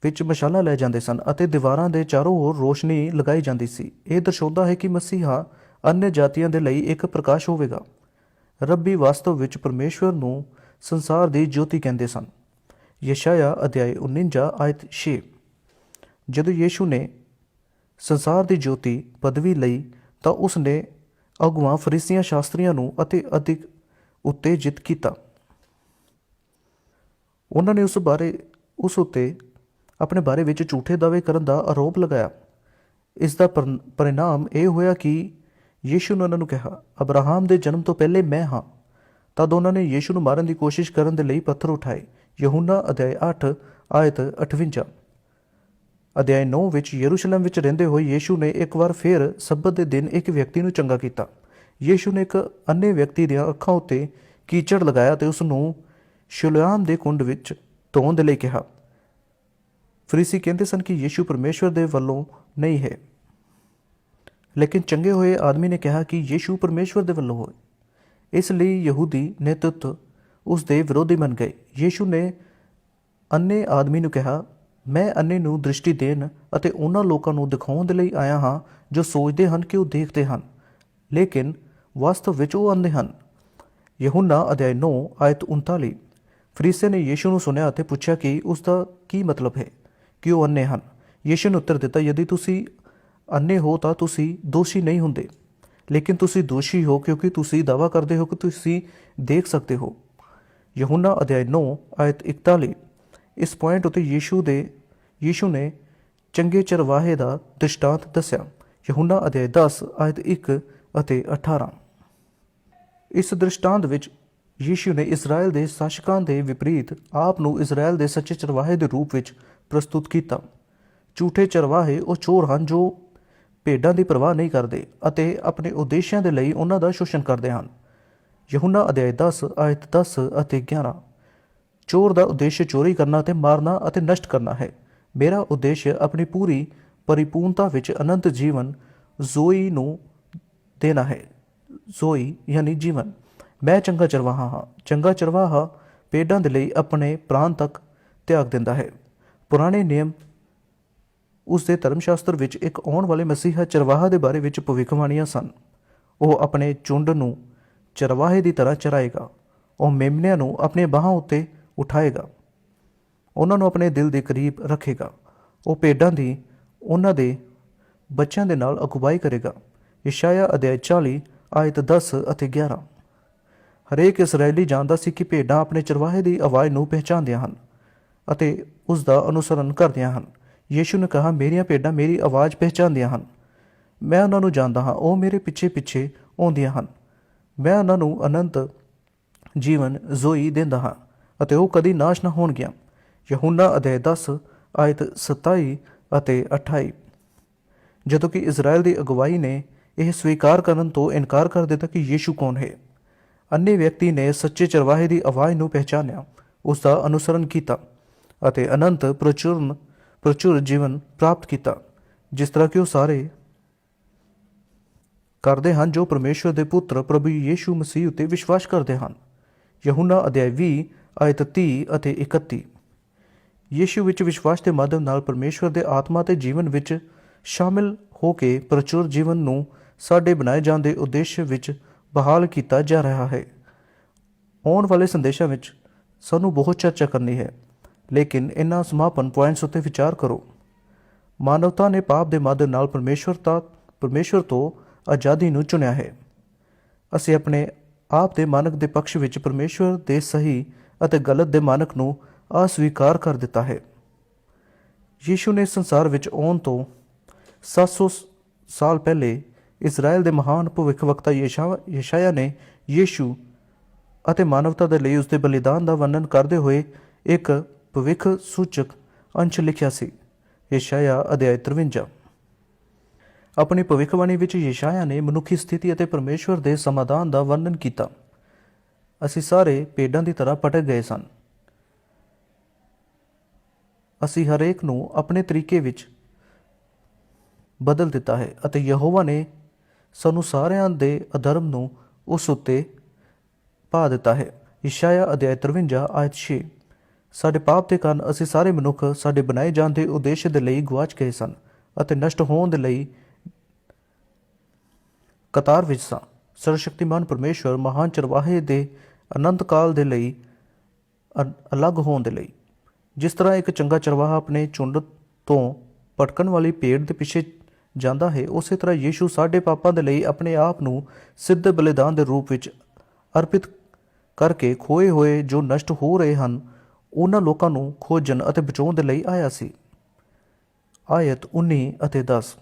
ਵਿੱਚ ਮਸ਼ਾਲਾ ਲੈ ਜਾਂਦੇ ਸਨ ਅਤੇ ਦੀਵਾਰਾਂ ਦੇ ਚਾਰੋਂ ਓਰ ਰੋਸ਼ਨੀ ਲਗਾਈ ਜਾਂਦੀ ਸੀ। ਇਹ ਦਰਸਾਉਂਦਾ ਹੈ ਕਿ ਮਸੀਹਾ ਅਨਯ ਜਾਤੀਆਂ ਦੇ ਲਈ ਇੱਕ ਪ੍ਰਕਾਸ਼ ਹੋਵੇਗਾ। ਰੱਬੀ ਵਾਸਤਵ ਵਿੱਚ ਪਰਮੇਸ਼ਵਰ ਨੂੰ ਸੰਸਾਰ ਦੀ ਜੋਤੀ ਕਹਿੰਦੇ ਸਨ। ਯਸ਼ਾਇਆ ਅਧਿਆਇ 49 ਆਇਤ 6 ਜਦੋਂ ਯੀਸ਼ੂ ਨੇ ਸੰਸਾਰ ਦੀ ਜੋਤੀ ਪਦਵੀ ਲਈ, ਤਾਂ ਉਸ ਨੇ ਅਗਵਾ ਫਰੀਸੀਆਂ ਸ਼ਾਸਤਰੀਆਂ ਨੂੰ ਅਤੇ ਅਧਿਕ ਉਤੇਜਿਤ ਕੀਤਾ। ਉਹਨਾਂ ਨੇ ਉਸ ਬਾਰੇ, ਉਸ ਉੱਤੇ ਆਪਣੇ ਬਾਰੇ ਵਿੱਚ ਝੂਠੇ ਦਾਅਵੇ ਕਰਨ ਦਾ ਆਰੋਪ ਲਗਾਇਆ। ਇਸ ਦਾ ਪਰਿਣਾਮ ਇਹ ਹੋਇਆ ਕਿ ਯੀਸ਼ੂ ਨੇ ਉਹਨਾਂ ਨੂੰ ਕਿਹਾ, ਅਬਰਾਹਮ ਦੇ ਜਨਮ ਤੋਂ ਪਹਿਲੇ ਮੈਂ ਹਾਂ। ਤਦ ਉਹਨਾਂ ਨੇ ਯੀਸ਼ੂ ਨੂੰ ਮਾਰਨ ਦੀ ਕੋਸ਼ਿਸ਼ ਕਰਨ ਦੇ ਲਈ ਪੱਥਰ ਉਠਾਏ। ਯਹੂਨਾ ਅਧਿਆਇ 8 ਆਇਤ 58 ਅਧਿਆਇ 9 ਵਿੱਚ ਯਰੂਸ਼ਲਮ ਵਿੱਚ ਰਹਿੰਦੇ ਹੋਏ ਯੀਸ਼ੂ ਨੇ ਇੱਕ ਵਾਰ ਫਿਰ ਸਬਤ ਦੇ ਦਿਨ ਇੱਕ ਵਿਅਕਤੀ ਨੂੰ ਚੰਗਾ ਕੀਤਾ। ਯੀਸ਼ੂ ਨੇ ਇੱਕ ਅੰਨੇ ਵਿਅਕਤੀ ਦੀਆਂ ਅੱਖਾਂ ਉੱਤੇ ਕੀਚੜ ਲਗਾਇਆ ਤੇ ਉਸ ਨੂੰ ਸ਼ੁਲਿਆਮ ਦੇ ਕੁੰਡ ਵਿੱਚ ਧੋਣ ਦੇ ਲਈ ਕਿਹਾ। ਫਰੀਸੀ ਕਹਿੰਦੇ ਸਨ ਕਿ ਯੀਸ਼ੂ ਪਰਮੇਸ਼ਵਰ ਦੇ ਵੱਲੋਂ ਨਹੀਂ ਹੈ। ਲੇਕਿਨ ਚੰਗੇ ਹੋਏ ਆਦਮੀ ਨੇ ਕਿਹਾ ਕਿ ਯੀਸ਼ੂ ਪਰਮੇਸ਼ਵਰ ਦੇ ਵੱਲੋਂ ਹੋਏ। ਇਸ ਲਈ ਯਹੂਦੀ ਨੇਤృత్వ ਉਸ ਦੇ ਵਿਰੋਧੀ ਬਣ ਗਏ। ਯੀਸ਼ੂ ਨੇ ਅੰਨੇ ਆਦਮੀ ਨੂੰ ਕਿਹਾ, ਮੈਂ ਅੰਨੇ ਨੂੰ ਦ੍ਰਿਸ਼ਟੀ ਦੇਣ ਅਤੇ ਉਹਨਾਂ ਲੋਕਾਂ ਨੂੰ ਦਿਖਾਉਣ ਦੇ ਲਈ ਆਇਆ ਹਾਂ ਜੋ ਸੋਚਦੇ ਹਨ ਕਿ ਉਹ ਦੇਖਦੇ ਹਨ। ਲੇਕਿਨ ਵਾਸਤਵ ਵਿੱਚ ਉਹ ਅੰਨੇ ਹਨ। ਯਹੂਨਾ ਅਧਿਆਇ 9 ਆਇਤ 39 ਫਰੀਸੇ ਨੇ ਯੀਸ਼ੂ ਨੂੰ ਸੁਣਿਆ ਅਤੇ ਪੁੱਛਿਆ ਕਿ ਉਸ ਦਾ ਕੀ ਮਤਲਬ ਹੈ ਕਿ ਉਹ ਅੰਨੇ ਹਨ। ਯੀਸ਼ੂ ਨੇ ਉੱਤਰ ਦਿੱਤਾ, ਯਦि ਤੁਸੀਂ ਅੰਨੇ ਹੋ ਤਾਂ ਤੁਸੀਂ ਦੋਸ਼ੀ ਨਹੀਂ ਹੁੰਦੇ। ਲੇਕਿਨ ਤੁਸੀਂ ਦੋਸ਼ੀ ਹੋ ਕਿਉਂਕਿ ਤੁਸੀਂ ਦਾਵਾ ਕਰਦੇ ਹੋ ਕਿ ਤੁਸੀਂ ਦੇਖ ਸਕਦੇ ਹੋ। ਯਹੂਨਾ ਅਧਿਆਇ 9 ਆਇਤ 41 ਇਸ ਪੁਆਇੰਟ ਉਤੇ ਯੀਸ਼ੂ ਦੇ, ਯੀਸ਼ੂ ਨੇ ਚੰਗੇ ਚਰਵਾਹੇ ਦਾ ਦ੍ਰਿਸ਼ਟਾਂਤ ਦੱਸਿਆ। ਯਹੂਨਾ ਅਧਿਆਇ 10 ਆਇਤ 1 ਅਤੇ 18 ਇਸ ਦ੍ਰਿਸ਼ਟਾਂਤ ਵਿੱਚ ਯੀਸ਼ੂ ਨੇ ਇਜ਼ਰਾਈਲ ਦੇ ਸ਼ਾਸਕਾਂ ਦੇ ਵਿਪਰੀਤ ਆਪ ਨੂੰ ਇਜ਼ਰਾਈਲ ਦੇ ਸੱਚੇ ਚਰਵਾਹੇ ਦੇ ਰੂਪ ਵਿੱਚ ਪ੍ਰਸਤੁਤ ਕੀਤਾ। ਝੂਠੇ ਚਰਵਾਹੇ ਉਹ ਚੋਰ ਹਨ ਜੋ ਭੇਡਾਂ ਦੀ ਪਰਵਾਹ ਨਹੀਂ ਕਰਦੇ ਅਤੇ ਆਪਣੇ ਉਦੇਸ਼ਾਂ ਦੇ ਲਈ ਉਹਨਾਂ ਦਾ ਸ਼ੋਸ਼ਣ ਕਰਦੇ ਹਨ। ਯਹੂਨਾ ਅਧਿਆਇ 10 ਆਇਤ 10 ਅਤੇ 11 ਚੋਰ ਦਾ ਉਦੇਸ਼ ਚੋਰੀ ਕਰਨਾ ਤੇ ਮਾਰਨਾ ਅਤੇ ਨਸ਼ਟ ਕਰਨਾ ਹੈ। ਮੇਰਾ ਉਦੇਸ਼ ਆਪਣੀ ਪੂਰੀ ਪਰਿਪੂਰਨਤਾ ਵਿੱਚ ਅਨੰਤ ਜੀਵਨ ਜ਼ੋਈ ਨੂੰ ਦੇਣਾ ਹੈ। ਜ਼ੋਈ ਯਾਨੀ ਜੀਵਨ। ਮੈਂ ਚੰਗਾ ਚਰਵਾਹਾ ਹਾਂ। ਚੰਗਾ ਚਰਵਾਹਾ ਪੇਡਾਂ ਦੇ ਲਈ ਆਪਣੇ ਪ੍ਰਾਣ ਤੱਕ ਤਿਆਗ ਦਿੰਦਾ ਹੈ। ਪੁਰਾਣੇ ਨਿਯਮ ਉਸ ਦੇ ਧਰਮ ਸ਼ਾਸਤਰ ਵਿੱਚ ਇੱਕ ਆਉਣ ਵਾਲੇ ਮਸੀਹਾ ਚਰਵਾਹਾ ਦੇ ਬਾਰੇ ਵਿੱਚ ਭਵਿੱਖਬਾਣੀਆਂ ਸਨ। ਉਹ ਆਪਣੇ ਚੁੰਡ ਨੂੰ ਚਰਵਾਹੇ ਦੀ ਤਰ੍ਹਾਂ ਚਰਾਏਗਾ। ਉਹ ਮੇਮਨਿਆਂ ਨੂੰ ਆਪਣੇ ਬਾਹਾਂ ਉੱਤੇ ਉਠਾਏਗਾ। ਉਹਨਾਂ ਨੂੰ ਆਪਣੇ ਦਿਲ ਦੇ ਕਰੀਬ ਰੱਖੇਗਾ। ਉਹ ਭੇਡਾਂ ਦੀ, ਉਹਨਾਂ ਦੇ ਬੱਚਿਆਂ ਦੇ ਨਾਲ ਅਗਵਾਈ ਕਰੇਗਾ। ਇਸ਼ਾਇਆ ਅਧਿਆਇ 40 ਆਇਤ 10 ਅਤੇ 11 ਹਰੇਕ ਇਸرائیਲੀ ਜਾਣਦਾ ਸੀ ਕਿ ਭੇਡਾਂ ਆਪਣੇ ਚਰਵਾਹੇ ਦੀ ਆਵਾਜ਼ ਨੂੰ ਪਹਿਚਾਨਦੀਆਂ ਹਨ ਅਤੇ ਉਸ ਦਾ ਅਨੁਸਰਨ ਕਰਦੀਆਂ ਹਨ। ਯੀਸ਼ੂ ਨੇ ਕਿਹਾ, ਮੇਰੀਆਂ ਭੇਡਾਂ ਮੇਰੀ ਆਵਾਜ਼ ਪਹਿਚਾਨਦੀਆਂ ਹਨ। ਮੈਂ ਉਹਨਾਂ ਨੂੰ ਜਾਣਦਾ ਹਾਂ। ਉਹ ਮੇਰੇ ਪਿੱਛੇ ਪਿੱਛੇ ਆਉਂਦੀਆਂ ਹਨ। ਮੈਂ ਉਹਨਾਂ ਨੂੰ ਅਨੰਤ ਜੀਵਨ ਜ਼ੋਈ ਦਿੰਦਾ ਹਾਂ ਅਤੇ ਉਹ ਕਦੀ ਨਾਸ਼ ਨਾ ਹੋਣਗੀਆਂ। ਯਹੂਨਾ ਅਧਿਆਇ 10 ਆਇਤ 27 ਅਤੇ 28 ਜਦੋਂ ਕਿ ਇਜ਼ਰਾਈਲ ਦੀ ਅਗਵਾਈ ਨੇ ਇਹ ਸਵੀਕਾਰ ਕਰਨ ਤੋਂ ਇਨਕਾਰ ਕਰ ਦਿੱਤਾ ਕਿ ਯੀਸ਼ੂ ਕੌਣ ਹੈ। ਅੰਨੇ ਵਿਅਕਤੀ ਨੇ ਸੱਚੇ ਚਰਵਾਹੇ ਦੀ ਆਵਾਜ਼ ਨੂੰ ਪਹਿਚਾਨਿਆ, ਉਸ ਦਾ ਅਨੁਸਰਨ ਕੀਤਾ ਅਤੇ ਅਨੰਤ ਪ੍ਰਚੁਰਨ ਪ੍ਰਚੁਰ ਜੀਵਨ ਪ੍ਰਾਪਤ ਕੀਤਾ, ਜਿਸ ਤਰ੍ਹਾਂ ਕਿ ਉਹ ਸਾਰੇ ਕਰਦੇ ਹਨ ਜੋ ਪਰਮੇਸ਼ਵਰ ਦੇ ਪੁੱਤਰ ਪ੍ਰਭੂ ਯੀਸ਼ੂ ਮਸੀਹ ਉਤੇ ਵਿਸ਼ਵਾਸ ਕਰਦੇ ਹਨ। ਯਹੂਨਾ ਅਧਿਆਇ 20 ਆਇਤ 30 ਅਤੇ 31 ਯੀਸ਼ੂ ਵਿੱਚ ਵਿਸ਼ਵਾਸ ਦੇ ਮਾਧਿਅਮ ਨਾਲ ਪਰਮੇਸ਼ਵਰ ਦੇ ਆਤਮਾ ਤੇ ਜੀਵਨ ਵਿੱਚ ਸ਼ਾਮਿਲ ਹੋ ਕੇ ਪ੍ਰਚੁਰ ਜੀਵਨ ਨੂੰ ਸਾਡੇ ਬਣਾਏ ਜਾਣ ਦੇ ਉਦੇਸ਼ ਵਿੱਚ ਬਹਾਲ ਕੀਤਾ ਜਾ ਰਿਹਾ ਹੈ। ਆਉਣ ਵਾਲੇ ਸੰਦੇਸ਼ਾਂ ਵਿੱਚ ਸਾਨੂੰ ਬਹੁਤ ਚਰਚਾ ਕਰਨੀ ਹੈ, ਲੇਕਿਨ ਇਹਨਾਂ ਸਮਾਪਨ ਪੁਆਇੰਟਸ ਉੱਤੇ ਵਿਚਾਰ ਕਰੋ। ਮਾਨਵਤਾ ਨੇ ਪਾਪ ਦੇ ਮਾਧਿਅਮ ਨਾਲ ਪਰਮੇਸ਼ਵਰ ਤੱਕ ਪਰਮੇਸ਼ਵਰ ਤੋਂ ਆਜ਼ਾਦੀ ਨੂੰ ਚੁਣਿਆ ਹੈ। ਅਸੀਂ ਆਪਣੇ ਆਪ ਦੇ ਮਾਨਕ ਦੇ ਪਕਸ਼ ਵਿੱਚ ਪਰਮੇਸ਼ਵਰ ਦੇ ਸਹੀ ਅਤੇ ਗਲਤ ਦੇ ਮਾਨਕ ਨੂੰ ਅਸਵੀਕਾਰ ਕਰ ਦਿੱਤਾ ਹੈ। ਯੀਸ਼ੂ ਨੇ ਸੰਸਾਰ ਵਿੱਚ ਆਉਣ ਤੋਂ 700 ਸਾਲ ਪਹਿਲੇ ਇਜ਼ਰਾਈਲ ਦੇ ਮਹਾਨ ਭਵਿੱਖਵਕਤਾ ਯੇਸ਼ਾ, ਯਸ਼ਾਇਆ ਨੇ ਯੀਸ਼ੂ ਅਤੇ ਮਾਨਵਤਾ ਦੇ ਲਈ ਉਸ ਦੇ ਬਲੀਦਾਨ ਦਾ ਵਰਣਨ ਕਰਦੇ ਹੋਏ ਇੱਕ ਭਵਿੱਖ ਸੂਚਕ ਅੰਸ਼ ਲਿਖਿਆ ਸੀ। ਯਸ਼ਾਇਆ ਅਧਿਆਇ 53 ਆਪਣੀ ਭਵਿੱਖਬਾਣੀ ਵਿੱਚ ਯਸ਼ਾਇਆ ਨੇ ਮਨੁੱਖੀ ਸਥਿਤੀ ਅਤੇ ਪਰਮੇਸ਼ਵਰ ਦੇ ਸਮਾਧਾਨ ਦਾ ਵਰਣਨ ਕੀਤਾ। ਅਸੀਂ ਸਾਰੇ ਪੇਡਾਂ ਦੀ ਤਰ੍ਹਾਂ ਪਟਕ ਗਏ ਸਨ। ਅਸੀਂ ਹਰੇਕ ਨੂੰ ਆਪਣੇ ਤਰੀਕੇ ਵਿੱਚ ਬਦਲ ਦਿੱਤਾ ਹੈ ਅਤੇ ਯਹੋਵਾ ਨੇ ਸਾਨੂੰ ਸਾਰਿਆਂ ਦੇ ਅਧਰਮ ਨੂੰ ਉਸ ਉੱਤੇ ਪਾ ਦਿੱਤਾ ਹੈ। ਇਸ਼ਾਇਆ ਅਧਿਆਇ 53 ਆਇਤ 6 ਸਾਡੇ ਪਾਪ ਦੇ ਕਾਰਨ ਅਸੀਂ ਸਾਰੇ ਮਨੁੱਖ ਸਾਡੇ ਬਣਾਏ ਜਾਣ ਦੇ ਉਦੇਸ਼ ਦੇ ਲਈ ਗਵਾਚ ਗਏ ਸਨ ਅਤੇ ਨਸ਼ਟ ਹੋਣ ਦੇ ਲਈ ਕਤਾਰ ਵਿੱਚ ਸਾਂ। ਸਰਵਸ਼ਕਤੀਮਾਨ ਪਰਮੇਸ਼ਵਰ ਮਹਾਨ ਚਰਵਾਹੇ ਦੇ ਅਨੰਤ ਕਾਲ ਦੇ ਲਈ ਅ- ਅਲੱਗ ਹੋਣ ਦੇ ਲਈ। ਜਿਸ ਤਰ੍ਹਾਂ ਇੱਕ ਚੰਗਾ ਚਰਵਾਹਾ ਆਪਣੇ ਝੁੰਡ ਤੋਂ ਭਟਕਣ ਵਾਲੀ ਭੇਡ ਦੇ ਪਿੱਛੇ ਜਾਂਦਾ ਹੈ, ਉਸੇ ਤਰ੍ਹਾਂ ਯੀਸ਼ੂ ਸਾਡੇ ਪਾਪਾਂ ਦੇ ਲਈ ਆਪਣੇ ਆਪ ਨੂੰ ਸਿੱਧ ਬਲੀਦਾਨ ਦੇ ਰੂਪ ਵਿੱਚ ਅਰਪਿਤ ਕਰਕੇ ਖੋਏ ਹੋਏ ਜੋ ਨਸ਼ਟ ਹੋ ਰਹੇ ਹਨ, ਉਹਨਾਂ ਲੋਕਾਂ ਨੂੰ ਖੋਜਣ ਅਤੇ ਬਚਾਉਣ ਦੇ ਲਈ ਆਇਆ ਸੀ। ਆਇਤ 19 ਅਤੇ 10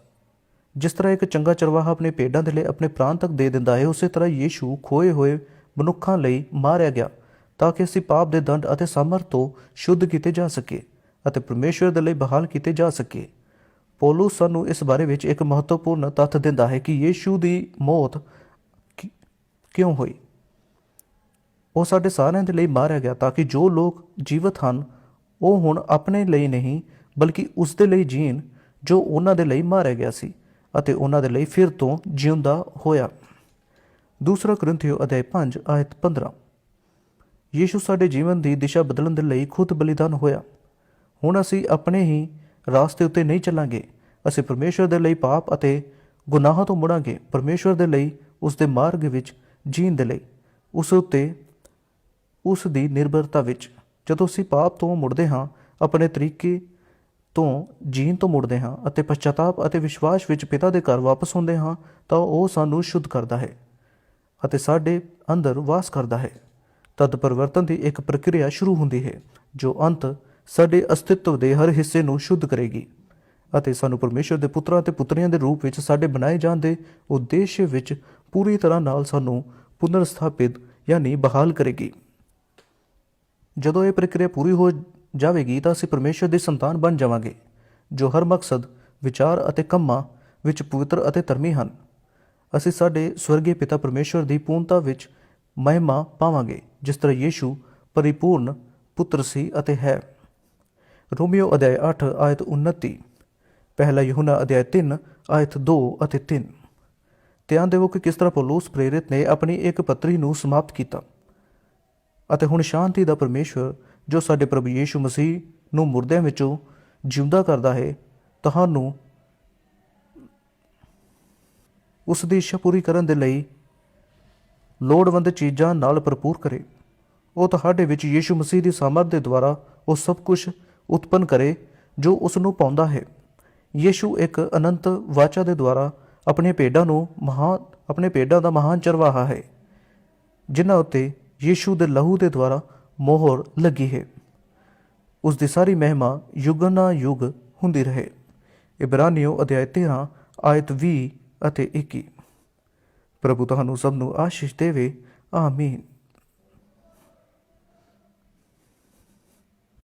ਜਿਸ ਤਰ੍ਹਾਂ ਇੱਕ ਚੰਗਾ ਚਰਵਾਹਾ ਆਪਣੇ ਪੇਡਾਂ ਦੇ ਲਈ ਆਪਣੇ ਪ੍ਰਾਣ ਤੱਕ ਦੇ ਦਿੰਦਾ ਹੈ, ਉਸੇ ਤਰ੍ਹਾਂ ਯੀਸ਼ੂ ਖੋਏ ਹੋਏ ਮਨੁੱਖਾਂ ਲਈ ਮਾਰਿਆ ਗਿਆ, ਤਾਂ ਕਿ ਅਸੀਂ ਪਾਪ ਦੇ ਦੰਡ ਅਤੇ ਸਮਰ ਤੋਂ ਸ਼ੁੱਧ ਕੀਤੇ ਜਾ ਸਕੀਏ ਅਤੇ ਪਰਮੇਸ਼ਵਰ ਦੇ ਲਈ ਬਹਾਲ ਕੀਤੇ ਜਾ ਸਕੀਏ। ਪੌਲੁਸ ਸਾਨੂੰ ਇਸ ਬਾਰੇ ਵਿੱਚ ਇੱਕ ਮਹੱਤਵਪੂਰਨ ਤੱਥ ਦਿੰਦਾ ਹੈ ਕਿ ਯੀਸ਼ੂ ਦੀ ਮੌਤ ਕਿਉਂ ਹੋਈ? ਉਹ ਸਾਡੇ ਸਾਰਿਆਂ ਦੇ ਲਈ ਮਾਰਿਆ ਗਿਆ ਤਾਂ ਕਿ ਜੋ ਲੋਕ ਜੀਵਤ ਹਨ, ਉਹ ਹੁਣ ਆਪਣੇ ਲਈ ਨਹੀਂ, ਬਲਕਿ ਉਸ ਦੇ ਲਈ ਜੀਣ ਜੋ ਉਹਨਾਂ ਦੇ ਲਈ ਮਾਰਿਆ ਗਿਆ ਸੀ। ਅਤੇ ਉਹਨਾਂ ਦੇ ਲਈ ਫਿਰ ਤੋਂ ਜਿਉਂਦਾ ਹੋਇਆ। ਦੂਸਰਾ ਕਰੰਥੀਓ ਅਧਿਆਇ 5 ਆਇਤ 15 ਯੀਸ਼ੂ ਸਾਡੇ ਜੀਵਨ ਦੀ ਦਿਸ਼ਾ ਬਦਲਣ ਦੇ ਲਈ ਖੁਦ ਬਲੀਦਾਨ ਹੋਇਆ। ਹੁਣ ਅਸੀਂ ਆਪਣੇ ਹੀ ਰਾਸਤੇ ਉੱਤੇ ਨਹੀਂ ਚੱਲਾਂਗੇ। ਅਸੀਂ ਪਰਮੇਸ਼ਵਰ ਦੇ ਲਈ ਪਾਪ ਅਤੇ ਗੁਨਾਹਾਂ ਤੋਂ ਮੁੜਾਂਗੇ। ਪਰਮੇਸ਼ਵਰ ਦੇ ਲਈ, ਉਸ ਦੇ ਮਾਰਗ ਵਿੱਚ, ਜੀਣ ਦੇ ਲਈ। ਉਸ ਉੱਤੇ, ਉਸ ਦੀ ਨਿਰਭਰਤਾ ਵਿੱਚ। ਜਦੋਂ ਅਸੀਂ ਪਾਪ ਤੋਂ ਮੁੜਦੇ ਹਾਂ, ਆਪਣੇ ਤਰੀਕੇ ਤੋਂ ਜੀਣ ਤੋਂ ਮੁੜਦੇ ਹਾਂ ਅਤੇ ਪਛਤਾਪ ਅਤੇ ਵਿਸ਼ਵਾਸ ਵਿੱਚ ਪਿਤਾ ਦੇ ਘਰ ਵਾਪਸ ਆਉਂਦੇ ਹਾਂ, ਤਾਂ ਉਹ ਸਾਨੂੰ ਸ਼ੁੱਧ ਕਰਦਾ ਹੈ ਅਤੇ ਸਾਡੇ ਅੰਦਰ ਵਾਸ ਕਰਦਾ ਹੈ। ਤਦ ਪਰਿਵਰਤਨ ਦੀ ਇੱਕ ਪ੍ਰਕਿਰਿਆ ਸ਼ੁਰੂ ਹੁੰਦੀ ਹੈ, ਜੋ ਅੰਤ ਸਾਡੇ ਅਸਤਿਤਵ ਦੇ ਹਰ ਹਿੱਸੇ ਨੂੰ ਸ਼ੁੱਧ ਕਰੇਗੀ ਅਤੇ ਸਾਨੂੰ ਪਰਮੇਸ਼ਰ ਦੇ ਪੁੱਤਰਾਂ ਤੇ ਪੁੱਤਰੀਆਂ ਦੇ ਰੂਪ ਵਿੱਚ ਸਾਡੇ ਬਣਾਏ ਜਾਣ ਦੇ ਉਦੇਸ਼ ਵਿੱਚ ਪੂਰੀ ਤਰ੍ਹਾਂ ਨਾਲ ਸਾਨੂੰ ਪੁਨਰ ਸਥਾਪਿਤ ਯਾਨੀ ਬਹਾਲ ਕਰੇਗੀ। ਜਦੋਂ ਇਹ ਪ੍ਰਕਿਰਿਆ ਪੂਰੀ ਹੋ ਜਾਵੇਗੀ ਤਾਂ ਅਸੀਂ ਪਰਮੇਸ਼ਰ ਦੀ ਸੰਤਾਨ ਬਣ ਜਾਵਾਂਗੇ, ਜੋ ਹਰ ਮਕਸਦ, ਵਿਚਾਰ ਅਤੇ ਕੰਮਾਂ ਵਿੱਚ ਪਵਿੱਤਰ ਅਤੇ ਧਰਮੀ ਹਨ। ਅਸੀਂ ਸਾਡੇ ਸਵਰਗੀ ਪਿਤਾ ਪਰਮੇਸ਼ਰ ਦੀ ਪੂਰਨਤਾ ਵਿੱਚ ਮਹਿਮਾ ਪਾਵਾਂਗੇ, ਜਿਸ ਤਰ੍ਹਾਂ ਯੀਸ਼ੂ ਪਰਿਪੂਰਨ ਪੁੱਤਰ ਸੀ ਅਤੇ ਹੈ। ਰੋਮੀਓ ਅਧਿਆਇ 8 ਆਇਤ 29 ਪਹਿਲਾ ਯਹੂਨਾ ਅਧਿਆਇ 3 ਆਇਤ 2 ਅਤੇ 3 ਧਿਆਨ ਦੇਵੋ ਕਿ ਕਿਸ ਤਰ੍ਹਾਂ ਪੌਲੁਸ ਪ੍ਰੇਰਿਤ ਨੇ ਆਪਣੀ ਇੱਕ ਪੱਤਰੀ ਨੂੰ ਸਮਾਪਤ ਕੀਤਾ। ਅਤੇ ਹੁਣ ਸ਼ਾਂਤੀ ਦਾ ਪਰਮੇਸ਼ਵਰ ਜੋ ਸਾਡੇ ਪ੍ਰਭੂ ਯੀਸ਼ੂ ਮਸੀਹ ਨੂੰ ਮੁਰਦਿਆਂ ਵਿੱਚੋਂ ਜਿਉਂਦਾ ਕਰਦਾ ਹੈ, ਤੁਹਾਨੂੰ ਉਸ ਦੀ ਇੱਛਾ ਪੂਰੀ ਕਰਨ ਦੇ ਲਈ ਲੋੜਵੰਦ ਚੀਜ਼ਾਂ ਨਾਲ ਭਰਪੂਰ ਕਰੇ। ਉਹ ਤੁਹਾਡੇ ਵਿੱਚ ਯੀਸ਼ੂ ਮਸੀਹ ਦੀ ਸਮਰਥ ਦੇ ਦੁਆਰਾ ਉਹ ਸਭ ਕੁਝ ਉਤਪੰਨ ਕਰੇ ਜੋ ਉਸ ਨੂੰ ਪਾਉਂਦਾ ਹੈ। ਯੀਸ਼ੂ ਇੱਕ ਅਨੰਤ ਵਾਚਾ ਦੇ ਦੁਆਰਾ ਆਪਣੀਆਂ ਭੇਡਾਂ ਨੂੰ ਮਹਾਨ ਆਪਣੇ ਭੇਡਾਂ ਦਾ ਮਹਾਨ ਚਰਵਾਹਾ ਹੈ, ਜਿਨ੍ਹਾਂ ਉੱਤੇ ਯੀਸ਼ੂ ਦੇ ਲਹੂ ਦੇ ਦੁਆਰਾ ਮੋਹਰ ਲੱਗੀ ਹੈ। ਉਸ ਦੀ ਸਾਰੀ ਮਹਿਮਾ ਯੁਗਾਂ ਨਾ ਯੁਗ ਹੁੰਦੀ ਰਹੇ। ਇਬਰਾਨੀਓ ਅਧਿਆਇ 13 ਆਇਤ 20 ਅਤੇ 21 ਪ੍ਰਭੂ ਤੁਹਾਨੂੰ ਸਭ ਨੂੰ ਆਸ਼ੀਸ਼ ਦੇਵੇ। ਆਮੀਨ।